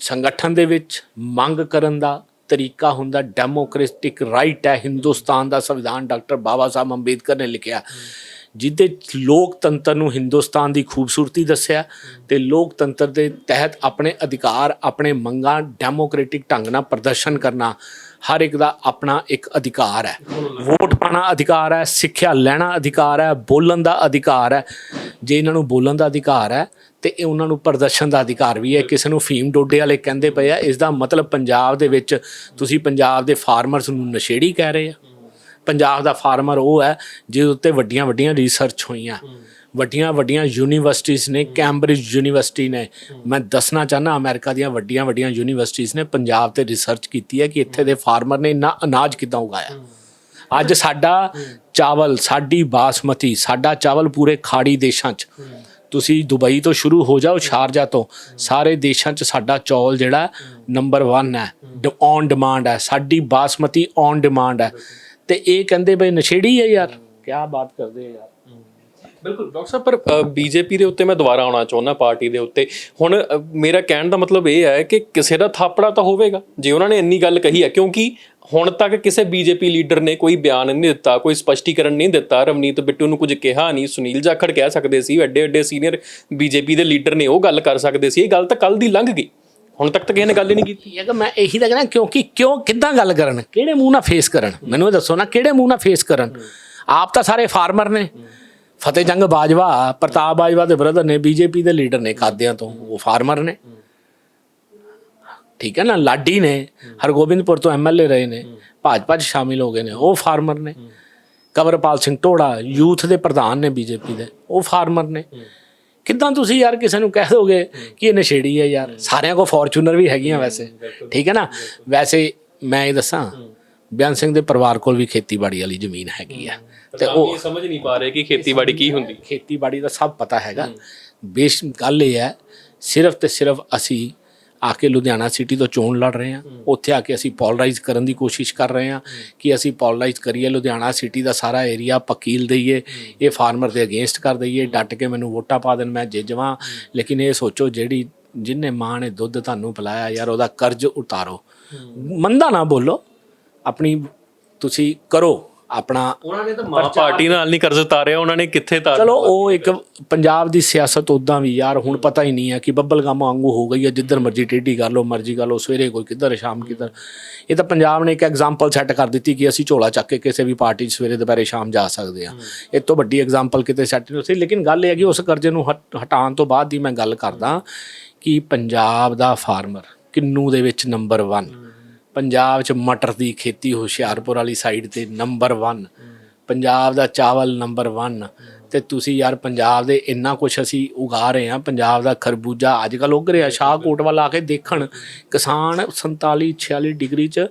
ਸੰਗਠਨ ਦੇ ਵਿੱਚ ਮੰਗ ਕਰਨ ਦਾ ਤਰੀਕਾ ਹੁੰਦਾ ਡੈਮੋਕ੍ਰੈਟਿਕ ਰਾਈਟ ਹੈ, ਹਿੰਦੁਸਤਾਨ ਦਾ ਸੰਵਿਧਾਨ, ਡਾਕਟਰ ਬਾਬਾ ਸਾਹਿਬ ਅੰਬੇਦਕਰ ਨੇ ਲਿਖਿਆ। ਜਿਹਦੇ ਲੋਕਤੰਤਰ ਨੂੰ ਹਿੰਦੁਸਤਾਨ ਦੀ ਖੂਬਸੂਰਤੀ ਦੱਸਿਆ ਤੇ ਲੋਕਤੰਤਰ ਦੇ ਤਹਿਤ ਆਪਣੇ ਅਧਿਕਾਰ, ਆਪਣੇ ਮੰਗਾਂ ਡੈਮੋਕ੍ਰੈਟਿਕ ਢੰਗ ਨਾਲ ਪ੍ਰਦਰਸ਼ਨ ਕਰਨਾ ਹਰ ਇੱਕ ਦਾ ਆਪਣਾ ਇੱਕ ਅਧਿਕਾਰ ਹੈ। ਵੋਟ ਪਾਣਾ ਅਧਿਕਾਰ ਹੈ, ਸਿੱਖਿਆ ਲੈਣਾ ਅਧਿਕਾਰ ਹੈ, ਬੋਲਣ ਦਾ ਅਧਿਕਾਰ ਹੈ। ਜੇ ਇਹਨਾਂ ਨੂੰ ਬੋਲਣ ਦਾ ਅਧਿਕਾਰ ਹੈ, ਤੇ ਇਹ ਉਹਨਾਂ ਨੂੰ ਪ੍ਰਦਰਸ਼ਨ ਦਾ ਅਧਿਕਾਰ ਵੀ ਹੈ। ਕਿਸੇ ਨੂੰ ਫੀਮ ਡੋਡੇ ਵਾਲੇ ਕਹਿੰਦੇ ਪਏ ਆ, ਇਸ ਦਾ ਮਤਲਬ ਪੰਜਾਬ ਦੇ ਵਿੱਚ ਤੁਸੀਂ ਪੰਜਾਬ ਦੇ ਫਾਰਮਰਸ ਨੂੰ ਨਸ਼ੇੜੀ ਕਹਿ ਰਹੇ ਆ। ਪੰਜਾਬ ਦਾ ਫਾਰਮਰ ਉਹ ਹੈ, ਜਿਹਦੇ ਉੱਤੇ ਵੱਡੀਆਂ ਵੱਡੀਆਂ ਰਿਸਰਚ ਹੋਈਆਂ। ਵੱਡੀਆਂ ਵੱਡੀਆਂ ਯੂਨੀਵਰਸਿਟੀਆਂ ਨੇ ਕੈਂਬਰਿਜ ਯੂਨੀਵਰਸਿਟੀ ਨੇ। ਮੈਂ ਦੱਸਣਾ ਚਾਹਨਾ ਅਮਰੀਕਾ ਦੀਆਂ ਵੱਡੀਆਂ ਵੱਡੀਆਂ ਯੂਨੀਵਰਸਿਟੀਆਂ ਨੇ ਪੰਜਾਬ ਤੇ ਰਿਸਰਚ ਕੀਤੀ ਹੈ ਕਿ ਇੱਥੇ ਦੇ ਫਾਰਮਰ ਨੇ ਇੰਨਾ ਅਨਾਜ ਕਿੱਦਾਂ ਉਗਾਇਆ। ਅੱਜ ਸਾਡਾ ਚਾਵਲ ਸਾਡੀ ਬਾਸਮਤੀ ਸਾਡਾ ਚਾਵਲ ਪੂਰੇ ਖਾੜੀ ਦੇਸ਼ਾਂ 'ਚ। ਤੁਸੀਂ ਦੁਬਈ ਤੋਂ ਸ਼ੁਰੂ ਹੋ ਜਾਓ ਸ਼ਾਰਜਾ ਤੋਂ ਸਾਰੇ ਦੇਸ਼ਾਂ 'ਚ ਸਾਡਾ ਚੌਲ ਜਿਹੜਾ ਨੰਬਰ 1 ਹੈ ਔਨ ਡਿਮਾਂਡ ਹੈ ਸਾਡੀ ਬਾਸਮਤੀ ਔਨ ਡਿਮਾਂਡ ਹੈ। ਤੇ ਇਹ ਕਹਿੰਦੇ ਬਈ ਨਸ਼ੇੜੀ ਹੈ ਯਾਰ। ਕੀ ਬਾਤ ਕਰਦੇ ਯਾਰ। ਬਿਲਕੁਲ ਡਾਕਟਰ ਸਾਹਿਬ ਪਰ ਬੀਜੇਪੀ ਦੇ ਉੱਤੇ ਮੈਂ ਦੁਬਾਰਾ ਆਉਣਾ ਚਾਹੁੰਦਾ ਪਾਰਟੀ ਦੇ ਉੱਤੇ। ਹੁਣ ਅ, ਮੇਰਾ ਕਹਿਣ ਦਾ ਮਤਲਬ ਇਹ ਹੈ ਕਿ ਕਿਸੇ ਦਾ ਥਾਪੜਾ ਤਾਂ ਹੋਵੇਗਾ। ਜੇ ਉਹਨਾਂ ਨੇ ਇੰਨੀ ਗੱਲ ਕਹੀ ਹੈ ਕਿਉਂਕਿ ਹੁਣ ਤੱਕ ਕਿਸੇ ਬੀਜੇਪੀ ਲੀਡਰ ਨੇ ਕੋਈ ਬਿਆਨ ਨਹੀਂ ਦਿੱਤਾ ਕੋਈ ਸਪਸ਼ਟੀਕਰਨ ਨਹੀਂ ਦਿੱਤਾ। ਰਵਨੀਤ ਬਿੱਟੂ ਨੂੰ ਕੁਝ ਕਿਹਾ ਨਹੀਂ ਸੁਨੀਲ ਜਾਖੜ ਕਹਿ ਸਕਦੇ ਸੀ ਐਡੇ ਐਡੇ ਸੀਨੀਅਰ ਬੀਜੇਪੀ ਦੇ ਲੀਡਰ ਨੇ ਉਹ ਗੱਲ ਕਰ ਸਕਦੇ ਸੀ। ਇਹ ਗੱਲ ਤਾਂ ਕੱਲ ਦੀ ਲੰਘ ਗਈ। ਹੁਣ ਤੱਕ ਤਾਂ ਕਿਸੇ ਨੇ ਗੱਲ ਹੀ ਨਹੀਂ ਕੀਤੀ। ਇਹ ਕਿ ਮੈਂ ਇਹੀ ਤਾਂ ਕਹਿੰਦਾ ਕਿਉਂਕਿ ਕਿਉਂ ਕਿੱਦਾਂ ਗੱਲ ਕਰਨ? ਕਿਹੜੇ ਮੂੰਹ ਨਾਲ ਫੇਸ ਕਰਨ? ਮੈਨੂੰ ਇਹ ਦੱਸੋ ਨਾ ਕਿਹੜੇ ਮੂੰਹ ਨਾਲ ਫੇਸ ਕਰਨ? ਆਪ ਤਾਂ ਸਾਰੇ ਫਾਰਮਰ ਨੇ। ਫਤਿਹ ਜੰਗ ਬਾਜਵਾ, ਪ੍ਰਤਾਪ ਬਾਜਵਾ ਦੇ ਬ੍ਰਦਰ ਨੇ, ਬੀਜੇਪੀ ਦੇ ਲੀਡਰ ਨੇ ਕਾਦਿਆਂ ਤੋਂ, ਉਹ ਫਾਰਮਰ ਨੇ। ਠੀਕ ਹੈ ਨਾ, ਲਾਡੀ ਨੇ, ਹਰਗੋਬਿੰਦਪੁਰ ਤੋਂ ਐਮਐਲਏ ਰਹੇ ਨੇ, ਭਾਜਪਾ 'ਚ ਸ਼ਾਮਿਲ ਹੋ ਗਏ ਨੇ, ਉਹ ਫਾਰਮਰ ਨੇ। ਕਵਰਪਾਲ ਸਿੰਘ ਟੋੜਾ, ਯੂਥ ਦੇ ਪ੍ਰਧਾਨ ਨੇ ਬੀਜੇਪੀ ਦੇ, ਉਹ ਫਾਰਮਰ ਨੇ। ਕਿੱਦਾਂ ਤੁਸੀਂ ਯਾਰ ਕਿਸੇ ਨੂੰ ਕਹਿ ਦੋਗੇ ਕਿ ਇਹ ਨਸ਼ੇੜੀ ਹੈ ਯਾਰ? ਸਾਰਿਆਂ ਕੋ ਫੋਰਚੂਨਰ ਵੀ ਹੈਗੀਆਂ ਵੈਸੇ। ਠੀਕ ਹੈ ਨਾ? ਵੈਸੇ ਮੈਂ ਇਹ ਦੱਸਾਂ, ਬਿਆਨ ਸਿੰਘ ਦੇ ਪਰਿਵਾਰ ਕੋਲ ਵੀ ਖੇਤੀਬਾੜੀ ਵਾਲੀ ਜ਼ਮੀਨ ਹੈਗੀ ਆ। ਤੇ ਉਹ ਸਮਝ ਨਹੀਂ ਪਾ ਰਹੇ ਕਿ ਖੇਤੀਬਾੜੀ ਕੀ ਹੁੰਦੀ। ਖੇਤੀਬਾੜੀ ਦਾ ਸਭ ਪਤਾ ਹੈਗਾ। ਬੇਸ਼ ਗੱਲ ਇਹ ਹੈ ਸਿਰਫ ਤੇ ਸਿਰਫ ਅਸੀਂ ਆ ਕੇ ਲੁਧਿਆਣਾ ਸਿਟੀ ਤੋਂ ਚੋਣ ਲੜ ਰਹੇ ਹਾਂ। ਉੱਥੇ ਆ ਕੇ ਅਸੀਂ ਪੋਲਰਾਈਜ਼ ਕਰਨ ਦੀ ਕੋਸ਼ਿਸ਼ ਕਰ ਰਹੇ ਹਾਂ ਕਿ ਅਸੀਂ ਪੋਲਰਾਈਜ਼ ਕਰੀਏ ਲੁਧਿਆਣਾ ਸਿਟੀ ਦਾ ਸਾਰਾ ਏਰੀਆ ਪਕੀਲ ਦਈਏ। ਇਹ ਫਾਰਮਰ ਦੇ ਅਗੇਂਸਟ ਕਰ ਦਈਏ ਡਟ ਕੇ ਮੈਨੂੰ ਵੋਟਾਂ ਪਾ ਦੇਣ ਮੈਂ ਜਿੱਜਵਾਂ। ਲੇਕਿਨ ਇਹ ਸੋਚੋ ਜਿਹੜੀ ਜਿੰਨੇ ਮਾਂ ਨੇ ਦੁੱਧ ਤੁਹਾਨੂੰ ਪਿਲਾਇਆ ਯਾਰ ਉਹਦਾ ਕਰਜ਼ ਉਤਾਰੋ। ਮੰਦਾ ਨਾ ਬੋਲੋ ਆਪਣੀ ਤੁਸੀਂ ਕਰੋ। ਆਪਣਾ ਉਹਨਾਂ ਨੇ ਤਾਂ ਮਾਂ ਪਾਰਟੀ ਨਾਲ ਨਹੀਂ ਕਰਜ਼ ਉਤਾਰਿਆ ਉਹਨਾਂ ਨੇ ਕਿੱਥੇ ਤਾਰ ਚਲੋ ਉਹ ਇੱਕ ਪੰਜਾਬ ਦੀ ਸਿਆਸਤ ਉਦਾਂ ਵੀ ਯਾਰ ਹੁਣ ਪਤਾ ਹੀ ਨਹੀਂ ਹੈ ਕਿ ਬੱਬਲ ਗਮ ਵਾਂਗੂ ਹੋ ਗਈ ਹੈ ਜਿੱਧਰ ਮਰਜ਼ੀ ਟੇਢੀ ਕਰ ਲਓ ਮਰਜ਼ੀ ਕਰ ਲਓ ਸਵੇਰੇ ਕੋਈ ਕਿੱਧਰ ਸ਼ਾਮ ਕਿੱਧਰ। ਇਹ ਤਾਂ ਪੰਜਾਬ ਨੇ ਇੱਕ ਐਗਜ਼ਾਮਪਲ ਸੈੱਟ ਕਰ ਦਿੱਤੀ ਕਿ ਅਸੀਂ ਝੋਲਾ ਚੱਕ ਕੇ ਕਿਸੇ ਵੀ ਪਾਰਟੀ 'ਚ ਸਵੇਰੇ ਦੁਪਹਿਰੇ ਸ਼ਾਮ ਜਾ ਸਕਦੇ ਹਾਂ। ਇਹ ਤੋਂ ਵੱਡੀ ਐਗਜ਼ਾਮਪਲ ਕਿਤੇ ਸੈੱਟ ਨਹੀਂ ਸੀ ਲੇਕਿਨ ਗੱਲ ਇਹ ਹੈ ਕਿ ਉਸ ਕਰਜ਼ੇ ਨੂੰ ਹਟ- ਹਟਾਉਣ ਤੋਂ ਬਾਅਦ ਦੀ ਮੈਂ ਗੱਲ ਕਰਦਾ ਕਿ ਪੰਜਾਬ ਦਾ ਫਾਰਮਰ ਕਿੰਨੂ ਦੇ ਵਿੱਚ ਨੰਬਰ 1 ਪੰਜਾਬ 'ਚ ਮਟਰ ਦੀ ਖੇਤੀ ਹੁਸ਼ਿਆਰਪੁਰ ਵਾਲੀ ਸਾਈਡ ਤੇ ਨੰਬਰ 1 ਪੰਜਾਬ ਦਾ ਚਾਵਲ ਨੰਬਰ 1 ਤੇ ਤੁਸੀਂ ਯਾਰ ਪੰਜਾਬ ਦੇ ਇੰਨਾ ਕੁਝ ਅਸੀਂ ਉਗਾ ਰਹੇ ਹਾਂ ਪੰਜਾਬ ਦਾ ਖਰਬੂਜਾ ਅੱਜ ਕੱਲ ਉੱਗ ਰਿਹਾ ਸ਼ਾਹਕੋਟ ਵੱਲ ਆ ਕੇ ਦੇਖਣ ਕਿਸਾਨ 47 46 ਡਿਗਰੀ 'ਚ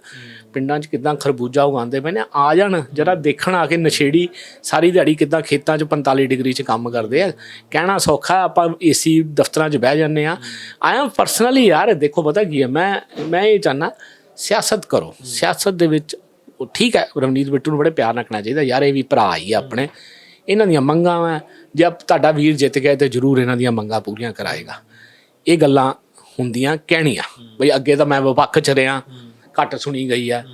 ਪਿੰਡਾਂ 'ਚ ਕਿਦਾਂ ਖਰਬੂਜਾ ਉਗਾਉਂਦੇ ਪਏ ਨੇ ਆ ਜਾਣ ਜਰਾ ਦੇਖਣ ਆ ਕੇ ਨਸ਼ੇੜੀ ਸਾਰੀ ਦਿਹਾੜੀ ਕਿਦਾਂ ਖੇਤਾਂ 'ਚ 45 ਡਿਗਰੀ 'ਚ ਕੰਮ ਕਰਦੇ ਆ। ਕਹਿਣਾ ਸੌਖਾ ਆਪਾਂ ਏਸੀ ਦਫ਼ਤਰਾਂ 'ਚ ਬਹਿ ਜਾਂਦੇ ਆ ਆਈ ਐਮ ਪਰਸਨਲੀ ਯਾਰ ਦੇਖੋ ਪਤਾ ਕੀ ਹੈ ਮੈਂ ਮੈਂ ਇਹ ਚਾਹਨਾ ਸਿਆਸਤ ਕਰੋ। ਸਿਆਸਤ ਦੇ ਵਿੱਚ ਉਹ ਠੀਕ ਹੈ, ਰਵਨੀਤ ਬਿੱਟੂ ਨੂੰ ਬੜੇ ਪਿਆਰ ਨਾਲ ਰੱਖਣਾ ਚਾਹੀਦਾ, ਯਾਰ ਇਹ ਵੀ ਭਰਾ ਹੀ ਆ ਆਪਣੇ। ਇਹਨਾਂ ਦੀਆਂ ਮੰਗਾਂ ਵਾ, ਜੇ ਆਪ- ਤੁਹਾਡਾ ਵੀਰ ਜਿੱਤ ਗਿਆ ਤੇ ਜ਼ਰੂਰ ਇਹਨਾਂ ਦੀਆਂ ਮੰਗਾਂ ਪੂਰੀਆਂ ਕਰਾਏਗਾ। ਇਹ ਗੱਲਾਂ ਹੁੰਦੀਆਂ ਕਹਿਣੀਆਂ। ਬਈ ਅੱਗੇ ਤਾਂ ਮੈਂ ਵਿਪੱਖ ਚ ਰਿਹਾ, ਘੱਟ ਸੁਣੀ ਗਈ ਹੈ।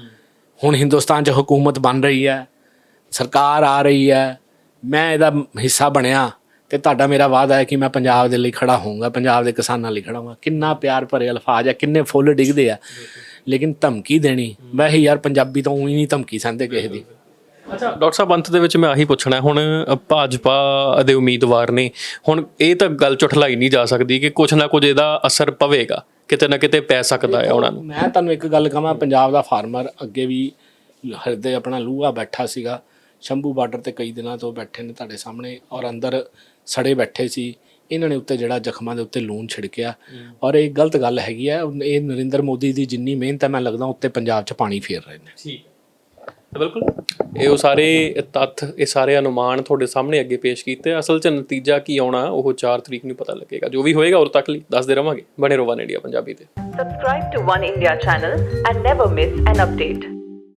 ਹੁਣ ਹਿੰਦੁਸਤਾਨ 'ਚ ਹਕੂਮਤ ਬਣ ਰਹੀ ਹੈ, ਸਰਕਾਰ ਆ ਰਹੀ ਹੈ, ਮੈਂ ਇਹਦਾ ਹਿੱਸਾ ਬਣਿਆ ਤੇ ਤੁਹਾਡਾ ਮੇਰਾ ਵਾਅਦਾ ਹੈ ਕਿ ਮੈਂ ਪੰਜਾਬ ਦੇ ਲਈ ਖੜਾ ਹੋਊਂਗਾ, ਪੰਜਾਬ ਦੇ ਕਿਸਾਨਾਂ ਲਈ ਖੜਾ ਹੋਊਂਗਾ। ਕਿੰਨਾ ਪਿਆਰ ਭਰੇ ਅਲਫਾਜ਼ ਹੈ, ਕਿੰਨੇ ਫੁੱਲ ਡਿੱਗਦੇ ਆ। ਲੇਕਿਨ ਧਮਕੀ ਦੇਣੀ। ਵੈਸੇ ਯਾਰ ਪੰਜਾਬੀ ਤਾਂ ਉਹੀ ਨਹੀਂ ਧਮਕੀ ਸੰਦੇ ਕਿਸੇ ਦੀ। ਅੱਛਾ ਡਾਕਟਰ ਸਾਹਿਬ ਅੰਤ ਦੇ ਵਿੱਚ ਮੈਂ ਆਹੀ ਪੁੱਛਣਾ ਹੁਣ ਭਾਜਪਾ ਦੇ ਉਮੀਦਵਾਰ ਨੇ ਹੁਣ ਇਹ ਤਾਂ ਗੱਲ ਝੁਠਲਾਈ ਨਹੀਂ ਜਾ ਸਕਦੀ ਕਿ ਕੁਝ ਨਾ ਕੁਝ ਇਹਦਾ ਅਸਰ ਪਵੇਗਾ। ਕਿਤੇ ਨਾ ਕਿਤੇ ਪੈ ਸਕਦਾ ਹੈ ਉਹਨਾਂ ਨੂੰ। ਮੈਂ ਤੁਹਾਨੂੰ ਇੱਕ ਗੱਲ ਕਹਾਂ ਪੰਜਾਬ ਦਾ ਫਾਰਮਰ ਅੱਗੇ ਵੀ ਹਿਰਦੇ ਆਪਣਾ ਲੂਹਾ ਬੈਠਾ ਸੀਗਾ। ਸ਼ੰਭੂ ਬਾਰਡਰ ਤੇ ਕਈ ਦਿਨਾਂ ਤੋਂ ਬੈਠੇ ਨੇ ਤੁਹਾਡੇ ਸਾਹਮਣੇ ਔਰ ਅੰਦਰ ਸੜੇ ਬੈਠੇ ਸੀ। ਇਹਨਾਂ ਨੇ ਉੱਤੇ ਜਿਹੜਾ ਜ਼ਖਮਾਂ ਦੇ ਉੱਤੇ ਲੂਣ ਛਿੜਕਿਆ। ਔਰ ਇਹ ਗਲਤ ਗੱਲ ਹੈਗੀ ਹੈ ਇਹ ਨਰਿੰਦਰ ਮੋਦੀ ਦੀ ਜਿੰਨੀ ਮਿਹਨਤ ਹੈ ਮੈਂ ਲੱਗਦਾ ਉੱਤੇ ਪੰਜਾਬ 'ਚ ਪਾਣੀ ਫੇਰ ਰਹੇ ਨੇ। ਠੀਕ ਹੈ। ਬਿਲਕੁਲ। ਇਹ ਉਹ ਸਾਰੇ ਤੱਥ ਇਹ ਸਾਰੇ ਅਨੁਮਾਨ ਤੁਹਾਡੇ ਸਾਹਮਣੇ ਅੱਗੇ ਪੇਸ਼ ਕੀਤੇ। ਅਸਲ 'ਚ ਨਤੀਜਾ ਕੀ ਆਉਣਾ ਉਹ 4 ਤਰੀਕ ਨੂੰ ਪਤਾ ਲੱਗੇਗਾ। ਜੋ ਵੀ ਹੋਏਗਾ ਉਦੋਂ ਤੱਕ ਲਈ ਦੱਸਦੇ ਰਵਾਂਗੇ। ਬਣੇ ਰਹੋ ਵਨ ਇੰਡੀਆ ਪੰਜਾਬੀ ਤੇ। Subscribe to One India channel and never miss an update.